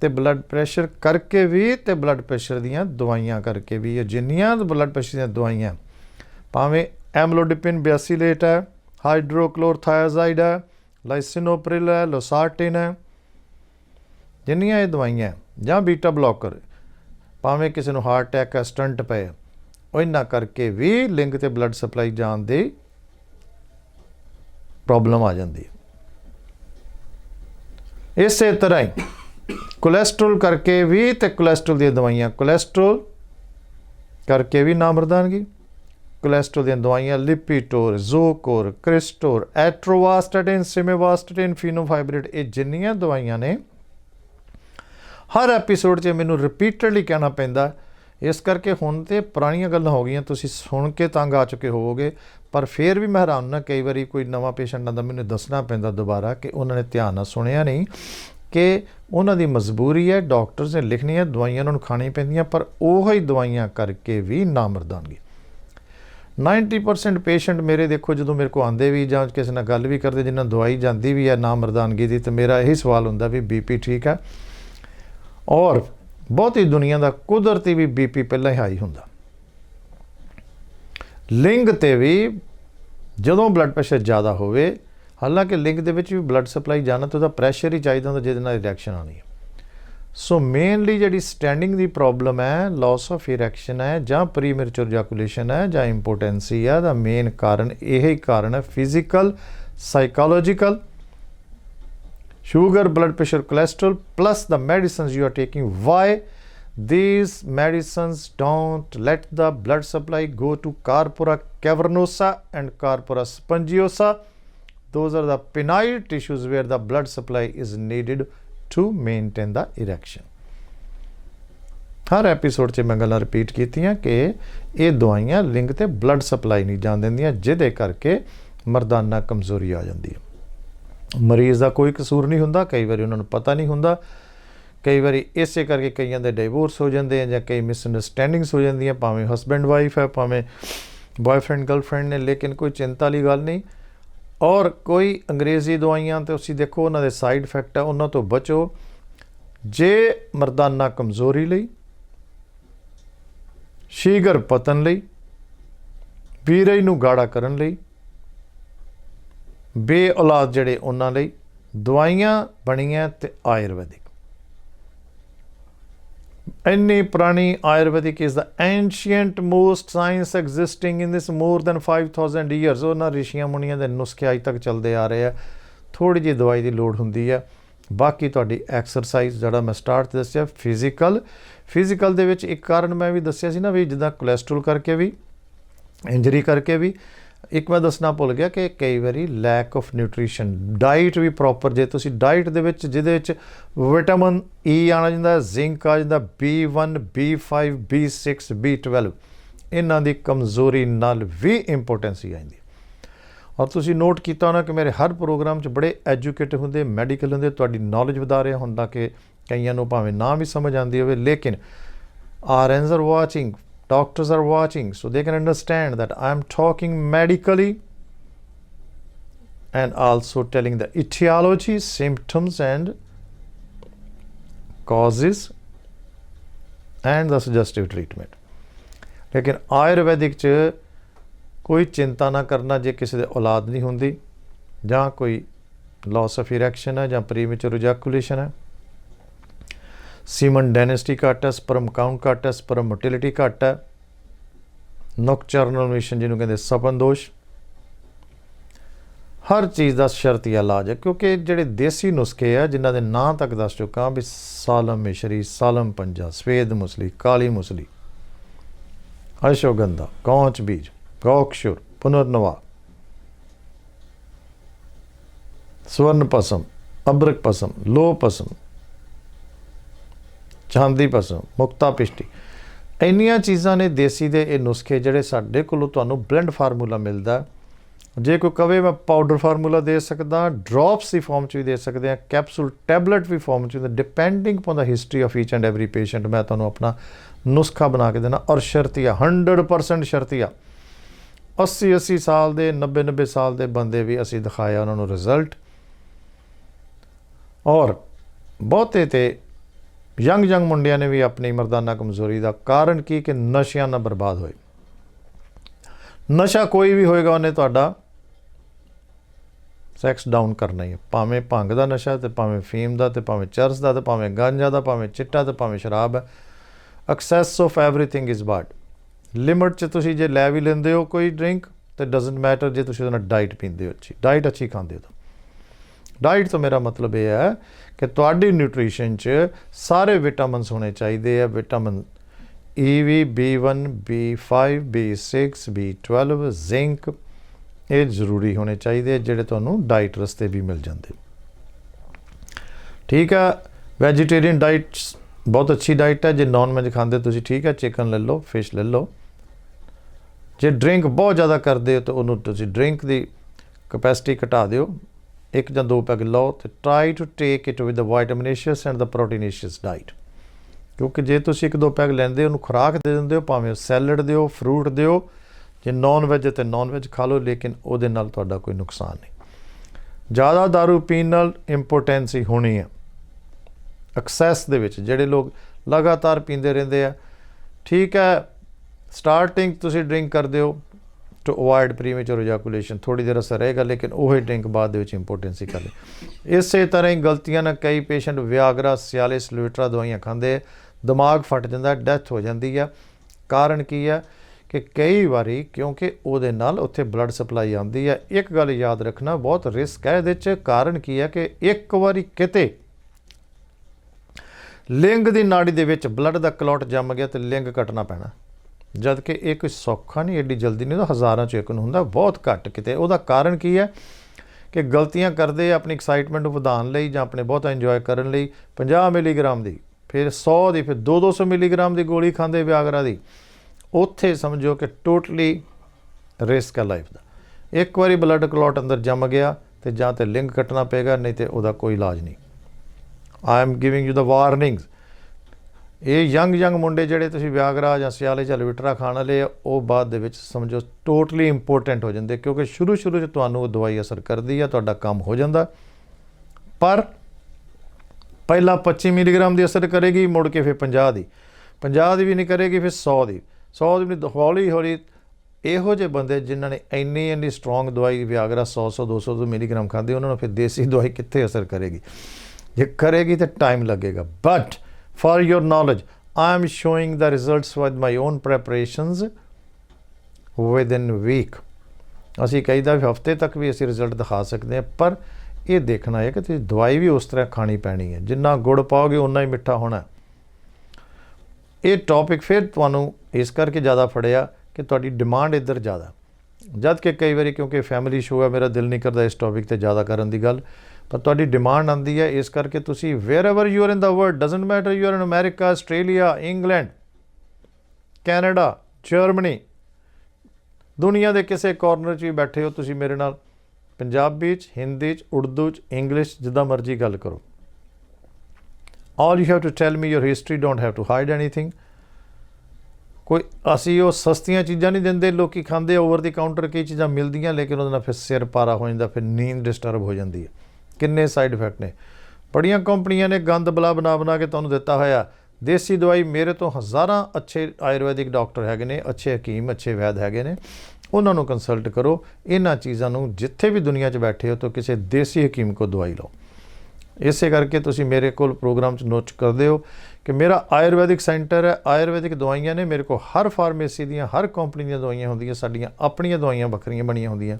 S1: ਤੇ ਬਲੱਡ ਪ੍ਰੈਸ਼ਰ ਕਰਕੇ ਵੀ ਤੇ ਬਲੱਡ ਪ੍ਰੈਸ਼ਰ ਦੀਆਂ ਦਵਾਈਆਂ ਕਰਕੇ ਵੀ, ਇਹ ਜਿੰਨੀਆਂ ਬਲੱਡ ਪ੍ਰੈਸ਼ਰ ਦੀਆਂ ਦਵਾਈਆਂ, ਭਾਵੇਂ ਐਮਲੋਡਿਪਿਨ ਬੈਸੀਲੇਟ ਹੈ ਹਾਈਡਰੋਕਲੋਰਥਾਇਆਜ਼ਾਈਡ ਹੈ ਲਾਈਸਿਨੋਪ੍ਰਿਲ ਹੈ, ਲੋਸਾਰਟਿਨ ਹੈ, ਜਿੰਨੀਆਂ ਇਹ ਦਵਾਈਆਂ ਜਾਂ ਬੀਟਾ ਬਲੋਕਰ ਭਾਵੇਂ ਕਿਸੇ ਨੂੰ ਹਾਰਟ ਅਟੈਕ ਹੈ ਸਟੰਟ ਪਏ, ਉਹ ਇਹਨਾਂ ਕਰਕੇ ਵੀ ਲਿੰਗ ਤੇ ਬਲੱਡ ਸਪਲਾਈ ਜਾਣ ਦੀ ਪ੍ਰੋਬਲਮ ਆ ਜਾਂਦੀ ਹੈ। ਇਸੇ ਤਰ੍ਹਾਂ ਹੀ ਕੋਲੇਸਟ੍ਰੋਲ ਕਰਕੇ ਵੀ ਤੇ ਕੋਲੇਸਟ੍ਰੋਲ ਦੀਆਂ ਦਵਾਈਆਂ ਕੋਲੇਸਟ੍ਰੋਲ ਕਰਕੇ ਵੀ ਨਾ ਮਰਦਾਨਗੀ ਕੋਲੇਸਟ੍ਰੋਲ ਦੀਆਂ ਦਵਾਈਆਂ ਲਿਪੀਟੋਰ, ਜ਼ੋਕੋਰ, ਕ੍ਰਿਸਟੋਰ, ਐਟਰੋਵਾਸਟਾਟਿਨ, ਸਿਮੇਵਾਸਟਾਟਿਨ ਫੀਨੋਫਾਈਬਰੇਟ ਇਹ ਜਿੰਨੀਆਂ ਦਵਾਈਆਂ ਨੇ, ਹਰ ਐਪੀਸੋਡ 'ਚ ਮੈਨੂੰ ਰਿਪੀਟਡਲੀ ਕਹਿਣਾ ਪੈਂਦਾ ਇਸ ਕਰਕੇ ਹੁਣ ਤੇ ਪੁਰਾਣੀਆਂ ਗੱਲਾਂ ਹੋ ਗਈਆਂ, ਤੁਸੀਂ ਸੁਣ ਕੇ ਤੰਗ ਆ ਚੁੱਕੇ ਹੋਵੋਗੇ, ਪਰ ਫਿਰ ਵੀ ਮੈਂ ਹੈਰਾਨ ਨਾ ਕਈ ਵਾਰੀ ਕੋਈ ਨਵਾਂ ਪੇਸ਼ੈਂਟ ਆਂਦਾ ਮੈਨੂੰ ਦੱਸਣਾ ਪੈਂਦਾ ਦੁਬਾਰਾ ਕਿ ਉਹਨਾਂ ਨੇ ਧਿਆਨ ਨਾਲ ਸੁਣਿਆ ਨਹੀਂ ਕਿ ਉਹਨਾਂ ਦੀ ਮਜਬੂਰੀ ਹੈ, ਡਾਕਟਰਸ ਨੇ ਲਿਖਣੀਆਂ ਦਵਾਈਆਂ ਉਹਨਾਂ ਨੂੰ ਖਾਣੀ ਪੈਂਦੀਆਂ, ਪਰ ਉਹ ਹੀ ਦਵਾਈਆਂ ਕਰਕੇ ਵੀ ਨਾ ਮਰਦਾਨਗੇ 90% ਪੇਸ਼ੈਂਟ ਮੇਰੇ ਦੇਖੋ ਜਦੋਂ ਮੇਰੇ ਕੋ ਆਂਦੇ ਵੀ ਜਾਂ ਕਿਸੇ ਨਾਲ ਗੱਲ ਵੀ ਕਰਦੇ, ਜਿਨ੍ਹਾਂ ਦਵਾਈ ਜਾਂਦੀ ਵੀ ਹੈ ਨਾ ਮਰਦਾਨਗੀ ਦੀ ਤੇ ਮੇਰਾ ਇਹੀ ਸਵਾਲ ਹੁੰਦਾ ਵੀ ਬੀਪੀ ਠੀਕ ਹੈ ਔਰ ਬਹੁਤੀ ਦੁਨੀਆ ਦਾ ਕੁਦਰਤੀ ਵੀ ਬੀਪੀ ਪਹਿਲਾਂ ਹੀ ਹਾਈ ਹੁੰਦਾ। ਲਿੰਗ ਤੇ ਵੀ ਜਦੋਂ ਬਲੱਡ ਪ੍ਰੈਸ਼ਰ ਜ਼ਿਆਦਾ ਹੋਵੇ, ਹਾਲਾਂਕਿ ਲਿੰਗ ਦੇ ਵਿੱਚ ਵੀ ਬਲੱਡ ਸਪਲਾਈ ਜਾਣਾ ਤਾਂ ਉਹਦਾ ਪ੍ਰੈਸ਼ਰ ਹੀ ਚਾਹੀਦਾ ਹੁੰਦਾ ਜਿਹਦੇ ਨਾਲ ਰਿਐਕਸ਼ਨ ਆਣੀ ਹੈ ਸੋ ਮੇਨਲੀ ਜਿਹੜੀ ਸਟੈਂਡਿੰਗ ਦੀ ਪ੍ਰੋਬਲਮ ਹੈ ਲਾਸ ਆਫ ਇਰੈਕਸ਼ਨ ਹੈ ਜਾਂ ਪ੍ਰੀਮੈਚੁਰ ਜੈਕੂਲੇਸ਼ਨ ਹੈ ਜਾਂ ਇੰਪੋਟੈਂਸੀ ਹੈ ਦਾ ਮੇਨ ਕਾਰਨ ਇਹ ਹੀ ਕਾਰਨ ਹੈ physical psychological sugar blood pressure cholesterol plus the medicines you are taking why these medicines don't let the blood supply go to corpora cavernosa and corpora spongiosa those are the penile tissues where the blood supply is needed to maintain the erection. ਹਰ episode 'ਚ ਮੈਂ ਗੱਲਾਂ repeat ਕੀਤੀਆਂ ਕਿ ਇਹ ਦਵਾਈਆਂ ਲਿੰਗ ਤੇ ਬਲੱਡ ਸਪਲਾਈ ਨਹੀਂ ਜਾਣ ਦਿੰਦੀਆਂ, ਜਿਹਦੇ ਕਰਕੇ ਮਰਦਾਨਾ ਕਮਜ਼ੋਰੀ ਆ ਜਾਂਦੀ ਹੈ। ਮਰੀਜ਼ ਦਾ ਕੋਈ ਕਸੂਰ ਨਹੀਂ ਹੁੰਦਾ, ਕਈ ਵਾਰੀ ਉਹਨਾਂ ਨੂੰ ਪਤਾ ਨਹੀਂ ਹੁੰਦਾ। ਕਈ ਵਾਰੀ ਇਸੇ ਕਰਕੇ ਕਈਆਂ ਦੇ ਡਿਵੋਰਸ ਹੋ ਜਾਂਦੇ ਆ ਜਾਂ ਕਈ ਮਿਸਅੰਡਰਸਟੈਂਡਿੰਗਸ ਹੋ ਜਾਂਦੀਆਂ, ਭਾਵੇਂ ਹਸਬੈਂਡ ਵਾਈਫ ਹੈ, ਭਾਵੇਂ ਬॉयਫ੍ਰੈਂਡ ਗਰਲਫ੍ਰੈਂਡ ਨੇ, ਲੇਕਿਨ ਕੋਈ ਚਿੰਤਾ ਵਾਲੀ ਗੱਲ ਨਹੀਂ। ਔਰ ਕੋਈ ਅੰਗਰੇਜ਼ੀ ਦਵਾਈਆਂ ਤੇ ਤੁਸੀਂ ਦੇਖੋ, ਉਹਨਾਂ ਦੇ ਸਾਈਡ ਇਫੈਕਟ ਹੈ ਉਹਨਾਂ ਤੋਂ ਬਚੋ। ਜੇ ਮਰਦਾਨਾ ਕਮਜ਼ੋਰੀ ਲਈ, ਸ਼ੀਗਰ ਪਤਨ ਲਈ ਵੀਰੇ ਨੂੰ ਗਾੜਾ ਕਰਨ ਲਈ ਬੇ ਔਲਾਦ ਜਿਹੜੇ ਉਹਨਾਂ ਲਈ, ਦਵਾਈਆਂ ਬਣੀਆਂ ਤੇ ਆਯੁਰਵੈਦਿਕ। ਇੰਨੀ ਪੁਰਾਣੀ Ayurvedic is the ancient most science existing in this more than 5000 years ਉਹਨਾਂ ਰਿਸ਼ੀਆਂ ਮੁਨੀਆਂ ਦੇ ਨੁਸਖੇ ਅਜ ਤੱਕ ਚੱਲਦੇ ਆ ਰਹੇ ਆ। ਥੋੜੀ ਜਿਹੀ ਦਵਾਈ ਦੀ ਲੋੜ ਹੁੰਦੀ ਹੈ ਬਾਕੀ ਤੁਹਾਡੀ ਐਕਸਰਸਾਈਜ਼ ਜਿਹੜਾ ਮੈਂ ਸਟਾਰਟ ਤੇ ਦੱਸਿਆ ਫਿਜ਼ੀਕਲ ਫਿਜ਼ੀਕਲ ਦੇ ਵਿੱਚ ਇੱਕ ਕਾਰਨ ਮੈਂ ਵੀ ਦੱਸਿਆ ਸੀ ਨਾ ਵੀ ਜਿੱਦਾਂ ਕੋਲੇਸਟ੍ਰੋਲ ਕਰਕੇ ਵੀ ਇੰਜਰੀ ਕਰਕੇ ਵੀ ਇੱਕ ਮੈਂ ਦੱਸਣਾ ਭੁੱਲ ਗਿਆ ਕਿ ਕਈ ਵਾਰੀ ਲੈਕ ਆਫ ਨਿਊਟ੍ਰੀਸ਼ਨ ਡਾਈਟ ਵੀ ਪ੍ਰੋਪਰ ਜੇ ਤੁਸੀਂ ਡਾਈਟ ਦੇ ਵਿੱਚ, ਜਿਹਦੇ ਵਿੱਚ ਵਿਟਾਮਿਨ ਈ e ਆਣਾ ਜਾਂਦਾ ਜ਼ਿੰਕ ਆ ਜਾਂਦਾ B1 B5 B6 B12 ਇਹਨਾਂ ਦੀ ਕਮਜ਼ੋਰੀ ਨਾਲ ਵੀ ਇੰਪੋਰਟੈਂਸ ਹੀ ਆਉਂਦੀ ਔਰ ਤੁਸੀਂ ਨੋਟ ਕੀਤਾ ਹੋਣਾ ਕਿ ਮੇਰੇ ਹਰ ਪ੍ਰੋਗਰਾਮ 'ਚ ਬੜੇ ਐਜੂਕੇਟਿਵ ਹੁੰਦੇ ਮੈਡੀਕਲ ਹੁੰਦੇ, ਤੁਹਾਡੀ ਨੌਲੇਜ ਵਧਾ ਰਿਹਾ ਹੁੰਦਾ ਕਿ ਕਈਆਂ ਨੂੰ ਭਾਵੇਂ ਨਾ ਵੀ ਸਮਝ ਆਉਂਦੀ ਹੋਵੇ, ਲੇਕਿਨ are are watching doctors are watching, so they can understand that I'm talking medically and also telling the etiology, symptoms, and causes and the suggestive treatment. ਲੇਕਿਨ ਆਯੁਰਵੈਦਿਕ ਚ ਕੋਈ ਚਿੰਤਾ ਨਾ ਕਰਨਾ ਜੇ ਕਿਸੇ ਦੇ ਔਲਾਦ ਨਹੀਂ ਹੁੰਦੀ ਜਾਂ ਕੋਈ ਲਾਸ ਆਫ ਇਰੈਕਸ਼ਨ ਹੈ ਜਾਂ ਪ੍ਰੀਮੈਚੁਰ ਇਜੈਕੂਲੇਸ਼ਨ ਹੈ ਸੀਮਨ ਡਾਇਨੈਸਟੀ ਘੱਟ ਹੈ, ਸਪਰਮ ਕਾਊਂਟ ਘੱਟ ਹੈ, ਸਪਰਮ ਮੋਟਿਲਿਟੀ ਘੱਟ ਹੈ। ਨੋਕਚਰਨਲ ਮਿਸ਼ਨ ਜਿਹਨੂੰ ਕਹਿੰਦੇ ਸਪਨ ਦੋਸ਼। ਹਰ ਚੀਜ਼ ਦਾ ਸ਼ਰਤੀ ਇਲਾਜ ਹੈ, ਕਿਉਂਕਿ ਜਿਹੜੇ ਦੇਸੀ ਨੁਸਖੇ ਆ, ਜਿਨ੍ਹਾਂ ਦੇ ਨਾਂ ਤੱਕ ਦੱਸ ਚੁੱਕਾ ਵੀ ਸਾਲਮ ਮਿਸ਼ਰੀ, ਸਾਲਮ ਪੰਜਾ, ਸਵੇਦ ਮੁਸਲੀ, ਕਾਲੀ ਮੁਸਲੀ। ਅਸ਼ੋਗੰਧਾ, ਕੌਂਚ ਬੀਜ ਗੋਕਸ਼ੁਰ ਪੁਨਰਨਵਾ। ਸਵਰਨ ਪਸਮ ਅਬਰਕ ਪਸਮ ਲੋ ਪਸਮ ਚਾਂਦੀ ਪਸਮ ਮੁਕਤਾ ਪਿਸ਼ਟੀ। ਇੰਨੀਆਂ ਚੀਜ਼ਾਂ ਨੇ ਦੇਸੀ ਦੇ ਇਹ ਨੁਸਖੇ ਜਿਹੜੇ ਸਾਡੇ ਕੋਲੋਂ ਤੁਹਾਨੂੰ ਬਲੈਂਡ ਫਾਰਮੂਲਾ ਮਿਲਦਾ। ਜੇ ਕੋਈ ਕਵੇ ਮੈਂ ਪਾਊਡਰ ਫਾਰਮੂਲਾ ਦੇ ਸਕਦਾ ਡ੍ਰੌਪਸ ਦੀ ਫਾਰਮ ਚ ਵੀ ਦੇ ਸਕਦੇ ਆ ਕੈਪਸੂਲ ਟੈਬਲੇਟ ਵੀ ਫਾਰਮ ਚ ਵੀ depending upon the history of each and every patient ਮੈਂ ਤੁਹਾਨੂੰ ਆਪਣਾ ਨੁਸਖਾ ਬਣਾ ਕੇ ਦੇਣਾ ਔਰ ਸ਼ਰਤੀਆ 100% ਸ਼ਰਤੀਆ। 80 80 ਸਾਲ ਦੇ 90 90 ਸਾਲ ਦੇ ਬੰਦੇ ਵੀ ਅਸੀਂ ਦਿਖਾਇਆ ਉਹਨਾਂ ਨੂੰ ਰਿਜ਼ਲਟ ਔਰ ਬਹੁਤੇ ਤੇ ਯੰਗ ਯੰਗ ਮੁੰਡਿਆਂ ਨੇ ਵੀ ਆਪਣੀ ਮਰਦਾਨਾ ਕਮਜ਼ੋਰੀ ਦਾ ਕਾਰਨ ਕੀ ਕਿ ਨਸ਼ਿਆਂ ਨਾਲ ਬਰਬਾਦ ਹੋਏ। ਨਸ਼ਾ ਕੋਈ ਵੀ ਹੋਏਗਾ, ਉਹਨੇ ਤੁਹਾਡਾ ਸੈਕਸ ਡਾਊਨ ਕਰਨਾ ਹੀ ਹੈ। ਭਾਵੇਂ ਭੰਗ ਦਾ ਨਸ਼ਾ ਤੇ ਭਾਵੇਂ ਫੀਮ ਦਾ ਤੇ ਭਾਵੇਂ ਚਰਸ ਦਾ ਤੇ ਭਾਵੇਂ ਗਾਂਜਾ ਦਾ, ਭਾਵੇਂ ਚਿੱਟਾ ਤੇ ਭਾਵੇਂ ਸ਼ਰਾਬ ਹੈ। Excess of everything is bad limit ਚ ਤੁਸੀਂ ਜੇ ਲੈ ਵੀ ਲੈਂਦੇ ਹੋ ਕੋਈ ਡਰਿੰਕ ਤੇ ਡਸਨਟ ਮੈਟਰ ਜੇ ਤੁਸੀਂ ਉਹਦਾ ਡਾਈਟ ਪੀਂਦੇ ਹੋ ਅੱਛੀ। ਡਾਈਟ ਅੱਛੀ ਖਾਂਦੇ ਹੋ ਤਾਂ। ਡਾਈਟ ਤੋਂ ਮੇਰਾ ਮਤਲਬ ਇਹ ਹੈ ਕਿ ਤੁਹਾਡੀ ਨਿਊਟ੍ਰੀਸ਼ਨ 'ਚ ਸਾਰੇ ਵਿਟਾਮਿਨਸ ਹੋਣੇ ਚਾਹੀਦੇ ਆ, ਵਿਟਾਮਿਨ ਈ ਵੀ B1 B5 B6 B12 zinc ਇਹ ਜ਼ਰੂਰੀ ਹੋਣੇ ਚਾਹੀਦੇ ਆ, ਜਿਹੜੇ ਤੁਹਾਨੂੰ ਡਾਈਟ ਰਸਤੇ ਵੀ ਮਿਲ ਜਾਂਦੇ। ਠੀਕ ਆ? ਵੈਜੀਟੇਰੀਅਨ ਡਾਈਟ ਬਹੁਤ ਅੱਛੀ ਡਾਈਟ ਹੈ ਜੇ ਨਾਨ ਵੈਜ ਖਾਂਦੇ ਤੁਸੀਂ ਠੀਕ ਹੈ ਚਿਕਨ ਲੈ ਲਓ ਫਿਸ਼ ਲੈ ਲਓ। ਜੇ ਡਰਿੰਕ ਬਹੁਤ ਜ਼ਿਆਦਾ ਕਰਦੇ ਹੋ ਤਾਂ ਉਹਨੂੰ ਤੁਸੀਂ ਡਰਿੰਕ ਦੀ ਕਪੈਸਿਟੀ ਘਟਾ ਦਿਓ। ਇੱਕ ਜਾਂ ਦੋ ਪੈਗ ਲਓ ਤੇ try to take it with the vitaminaceous and the proteinaceous diet ਕਿਉਂਕਿ ਜੇ ਤੁਸੀਂ ਇੱਕ ਦੋ ਪੈਗ ਲੈਂਦੇ, ਉਹਨੂੰ ਖੁਰਾਕ ਦੇ ਦਿੰਦੇ ਹੋ, ਭਾਵੇਂ ਸੈਲਡ ਦਿਓ, ਫਰੂਟ ਦਿਓ, ਜੇ ਨਾਨ ਵੈਜ ਤੇ ਨਾਨ ਵੈਜ ਖਾ ਲਓ, ਲੇਕਿਨ ਉਹਦੇ ਨਾਲ ਤੁਹਾਡਾ ਕੋਈ ਨੁਕਸਾਨ ਨਹੀਂ। ਜ਼ਿਆਦਾ दारू ਪੀਣ ਨਾਲ ਇੰਪੋਟੈਂਸੀ ਹੋਣੀ ਹੈ। ਐਕਸੈਸ ਦੇ ਵਿੱਚ ਜਿਹੜੇ ਲੋਕ ਲਗਾਤਾਰ ਪੀਂਦੇ ਰਹਿੰਦੇ ਆ। ਠੀਕ ਹੈ ਸਟਾਰਟਿੰਗ ਤੁਸੀਂ ਡਰਿੰਕ ਕਰਦੇ ਹੋ ਟੂ ਅਵੋਇਡ ਪ੍ਰੀਮੈਚੁਰ ਇਜੈਕੂਲੇਸ਼ਨ ਥੋੜੀ ਦੇਰ ਅਸਰ ਰਹੇਗਾ, ਲੇਕਿਨ ਉਹੀ ਡਰਿੰਕ ਬਾਅਦ ਦੇ ਵਿੱਚ ਇੰਪੋਰਟੈਂਸੀ ਕਰ ਲੇ ਇਸੇ ਤਰ੍ਹਾਂ ਹੀ ਗਲਤੀਆਂ ਨਾਲ ਕਈ ਪੇਸ਼ੈਂਟ ਵਿਆਗਰਾ ਸਿਆਲਿਸ ਲੂਟਰਾ ਦਵਾਈਆਂ ਖਾਂਦੇ ਦਿਮਾਗ ਫਟ ਜਾਂਦਾ ਡੈਥ ਹੋ ਜਾਂਦੀ ਆ। ਕਾਰਨ ਕੀ ਆ ਕਿ ਕਈ ਵਾਰੀ ਕਿਉਂਕਿ ਉਹਦੇ ਨਾਲ ਉੱਥੇ ਬਲੱਡ ਸਪਲਾਈ ਆਉਂਦੀ ਹੈ ਇੱਕ ਗੱਲ ਯਾਦ ਰੱਖਣਾ, ਬਹੁਤ ਰਿਸਕ ਹੈ ਇਹਦੇ ਚ। ਕਾਰਨ ਕੀ ਹੈ ਕਿ ਇੱਕ ਵਾਰੀ ਕਿਤੇ ਲਿੰਗ ਦੀ ਨਾੜੀ ਦੇ ਵਿੱਚ ਬਲੱਡ ਦਾ ਕਲੌਟ ਜੰਮ ਗਿਆ ਤੇ ਲਿੰਗ ਕੱਟਣਾ ਪੈਣਾ। ਜਦ ਕਿ ਇਹ ਕੋਈ ਸੌਖਾ ਨਹੀਂ, ਏਡੀ ਜਲਦੀ ਨਹੀਂ ਉਹਦਾ ਹਜ਼ਾਰਾਂ ਚ ਇੱਕ ਨੂੰ ਹੁੰਦਾ, ਬਹੁਤ ਘੱਟ ਕਿਤੇ। ਉਹਦਾ ਕਾਰਨ ਕੀ ਹੈ? ਕਿ ਗਲਤੀਆਂ ਕਰਦੇ, ਆਪਣੀ ਐਕਸਾਈਟਮੈਂਟ ਨੂੰ ਵਧਾਉਣ ਲਈ ਜਾਂ ਆਪਣੇ ਬਹੁਤ ਇੰਜੋਏ ਕਰਨ ਲਈ 50 ਮਿਲੀਗ੍ਰਾਮ ਦੀ, ਫਿਰ 100 ਦੀ, ਫਿਰ 2-200 ਮਿਲੀਗ੍ਰਾਮ ਦੀ ਗੋਲੀ ਖਾਂਦੇ ਵਿਆਗਰਾ ਦੀ, ਉੱਥੇ ਸਮਝੋ ਕਿ ਟੋਟਲੀ ਰਿਸਕ ਹੈ ਲਾਈਫ ਦਾ। ਇੱਕ ਵਾਰੀ ਬਲੱਡ ਕਲੌਟ ਅੰਦਰ ਜੰਮ ਗਿਆ ਤੇ ਜਾਂ ਤੇ ਲਿੰਗ ਕੱਟਣਾ ਪਏਗਾ, ਨਹੀਂ ਤੇ ਉਹਦਾ ਕੋਈ ਇਲਾਜ ਨਹੀਂ। I am giving you the warnings ਇਹ ਯੰਗ ਯੰਗ ਮੁੰਡੇ ਜਿਹੜੇ ਤੁਸੀਂ ਵਿਆਗਰਾ ਜਾਂ ਸਿਆਲੇ ਜਾਂ ਲਵਿਟਰਾ ਖਾਣ ਵਾਲੇ ਆ, ਉਹ ਬਾਅਦ ਦੇ ਵਿੱਚ ਸਮਝੋ ਟੋਟਲੀ ਇੰਪੋਰਟੈਂਟ ਹੋ ਜਾਂਦੇ, ਕਿਉਂਕਿ ਸ਼ੁਰੂ ਸ਼ੁਰੂ 'ਚ ਤੁਹਾਨੂੰ ਉਹ ਦਵਾਈ ਅਸਰ ਕਰਦੀ ਆ, ਤੁਹਾਡਾ ਕੰਮ ਹੋ ਜਾਂਦਾ। ਪਰ ਪਹਿਲਾਂ 25 ਮਿਲੀਗ੍ਰਾਮ ਦੀ ਅਸਰ ਕਰੇਗੀ, ਮੁੜ ਕੇ ਫਿਰ 50 ਦੀ। 50 ਦੀ ਵੀ ਨਹੀਂ ਕਰੇਗੀ, ਫਿਰ 100 ਦੀ। 100 ਦੀ ਵੀ ਹੌਲੀ ਹੌਲੀ ਇਹੋ ਜਿਹੇ ਬੰਦੇ ਜਿਨ੍ਹਾਂ ਨੇ ਇੰਨੀ ਇੰਨੀ ਸਟਰੋਂਗ ਦਵਾਈ, ਵਿਆਗਰਾ 100 100 200 200 ਮਿਲੀਗ੍ਰਾਮ ਖਾਂਦੇ, ਉਹਨਾਂ ਨੂੰ ਫਿਰ ਦੇਸੀ ਦਵਾਈ ਕਿੱਥੇ ਅਸਰ ਕਰੇਗੀ? ਜੇ ਕਰੇਗੀ ਤਾਂ ਟਾਈਮ ਲੱਗੇਗਾ। But For your knowledge, I am showing the results with my own preparations within week. ਅਸੀਂ ਕਹਿੰਦਾ ਵੀ ਹਫ਼ਤੇ ਤੱਕ ਵੀ ਅਸੀਂ ਰਿਜ਼ਲਟ ਦਿਖਾ ਸਕਦੇ ਹਾਂ ਪਰ ਇਹ ਦੇਖਣਾ ਹੈ ਕਿ ਤੁਸੀਂ ਦਵਾਈ ਵੀ ਉਸ ਤਰ੍ਹਾਂ ਖਾਣੀ ਪੈਣੀ ਹੈ। ਜਿੰਨਾ ਗੁੜ ਪਾਓਗੇ ਉਨਾ ਹੀ ਮਿੱਠਾ ਹੋਣਾ। ਇਹ ਟੌਪਿਕ ਫਿਰ ਤੁਹਾਨੂੰ ਇਸ ਕਰਕੇ ਜ਼ਿਆਦਾ ਫੜਿਆ ਕਿ ਤੁਹਾਡੀ ਡਿਮਾਂਡ ਇੱਧਰ ਜ਼ਿਆਦਾ। ਜਦ ਕਿ ਕਈ ਵਾਰੀ ਕਿਉਂਕਿ ਫੈਮਿਲੀ ਸ਼ੋਅ ਹੈ ਮੇਰਾ ਦਿਲ ਨਹੀਂ ਕਰਦਾ ਇਸ ਟੌਪਿਕ ਤੇ ਜ਼ਿਆਦਾ ਕਰਨ ਦੀ ਗੱਲ। ਪਰ ਤੁਹਾਡੀ ਡਿਮਾਂਡ ਆਂਦੀ ਹੈ, ਇਸ ਕਰਕੇ ਤੁਸੀਂ wherever you are in the world doesn't matter you are in America Australia England Canada Germany ਦੁਨੀਆ ਦੇ ਕਿਸੇ ਕਾਰਨਰ 'ਚ ਵੀ ਬੈਠੇ ਹੋ, ਤੁਸੀਂ ਮੇਰੇ ਨਾਲ ਪੰਜਾਬੀ 'ਚ, ਹਿੰਦੀ 'ਚ, ਉਰਦੂ 'ਚ ਇੰਗਲਿਸ਼ ਜਿੱਦਾਂ ਮਰਜ਼ੀ ਗੱਲ ਕਰੋ। All you have to tell me your history don't have to hide anything ਕੋਈ ਅਸੀਂ ਉਹ ਸਸਤੀਆਂ ਚੀਜ਼ਾਂ ਨਹੀਂ ਦਿੰਦੇ, ਲੋਕੀ ਖਾਂਦੇ ਓਵਰ ਦੀ ਕਾਊਂਟਰ ਕਈ ਚੀਜ਼ਾਂ ਮਿਲਦੀਆਂ, ਲੇਕਿਨ ਉਹਦੇ ਨਾਲ ਫਿਰ ਸਿਰ ਪਾਰਾ ਹੋ ਜਾਂਦਾ, ਫਿਰ ਨੀਂਦ ਡਿਸਟਰਬ ਹੋ ਜਾਂਦੀ ਹੈ। ਕਿੰਨੇ ਸਾਈਡ ਇਫੈਕਟ ਨੇ। ਬੜੀਆਂ ਕੰਪਨੀਆਂ ਨੇ ਗੰਦ ਬਲਾ ਬਣਾ ਬਣਾ ਕੇ ਤੁਹਾਨੂੰ ਦਿੱਤਾ ਹੋਇਆ। ਦੇਸੀ ਦਵਾਈ ਮੇਰੇ ਤੋਂ ਹਜ਼ਾਰਾਂ ਅੱਛੇ ਆਯੁਰਵੈਦਿਕ ਡਾਕਟਰ ਹੈਗੇ ਨੇ, ਅੱਛੇ ਹਕੀਮ, ਅੱਛੇ ਵੈਦ ਹੈਗੇ ਨੇ। ਉਹਨਾਂ ਨੂੰ ਕੰਸਲਟ ਕਰੋ। ਇਹਨਾਂ ਚੀਜ਼ਾਂ ਨੂੰ ਜਿੱਥੇ ਵੀ ਦੁਨੀਆ 'ਚ ਬੈਠੇ ਹੋ ਤਾਂ ਕਿਸੇ ਦੇਸੀ ਹਕੀਮ ਕੋ ਦਵਾਈ ਲਓ। ਇਸੇ ਕਰਕੇ ਤੁਸੀਂ ਮੇਰੇ ਕੋਲ ਪ੍ਰੋਗਰਾਮ 'ਚ ਨੋਟ ਕਰਦੇ ਹੋ ਕਿ ਮੇਰਾ ਆਯੁਰਵੈਦਿਕ ਸੈਂਟਰ ਹੈ, ਆਯੁਰਵੈਦਿਕ ਦਵਾਈਆਂ ਨੇ ਮੇਰੇ ਕੋਲ ਹਰ ਫਾਰਮੇਸੀ ਦੀਆਂ, ਹਰ ਕੰਪਨੀ ਦੀਆਂ ਦਵਾਈਆਂ ਹੁੰਦੀਆਂ, ਸਾਡੀਆਂ ਆਪਣੀਆਂ ਦਵਾਈਆਂ ਵੱਖਰੀਆਂ ਬਣੀਆਂ ਹੁੰਦੀਆਂ।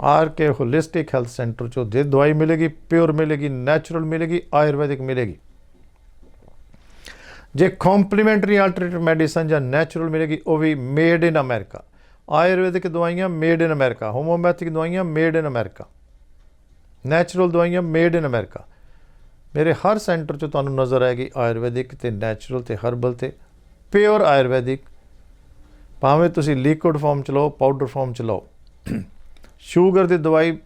S1: R K holistic health centre 'ਚੋਂ ਜੇ ਦਵਾਈ ਮਿਲੇਗੀ ਪਿਓਰ ਮਿਲੇਗੀ ਨੈਚੁਰਲ ਮਿਲੇਗੀ, ਆਯੁਰਵੈਦਿਕ ਮਿਲੇਗੀ। ਜੇ ਕੰਪਲੀਮੈਂਟਰੀ ਆਲਟਰਨੇਟਿਵ ਮੈਡੀਸਨ ਜਾਂ ਨੈਚੁਰਲ ਮਿਲੇਗੀ, ਉਹ ਵੀ ਮੇਡ ਇਨ ਅਮਰੀਕਾ ਆਯੁਰਵੈਦਿਕ ਦਵਾਈਆਂ ਮੇਡ ਇਨ ਅਮਰੀਕਾ ਹੋਮੋਪੈਥਿਕ ਦਵਾਈਆਂ ਮੇਡ ਇਨ ਅਮਰੀਕਾ ਨੈਚੁਰਲ ਦਵਾਈਆਂ ਮੇਡ ਇਨ ਅਮਰੀਕਾ ਮੇਰੇ ਹਰ ਸੈਂਟਰ 'ਚ ਤੁਹਾਨੂੰ ਨਜ਼ਰ ਆਏਗੀ ਆਯੁਰਵੈਦਿਕ ਤੇ ਨੈਚੁਰਲ ਤੇ ਹਰਬਲ ਤੇ। ਪਿਓਰ ਆਯੁਰਵੈਦਿਕ। ਭਾਵੇਂ ਤੁਸੀਂ ਲਿਕੁਇਡ ਫਾਰਮ ਚ ਲਓ ਪਾਊਡਰ ਫਾਰਮ ਚ ਲਓ ਸ਼ੂਗਰ ਦੀ ਦਵਾਈ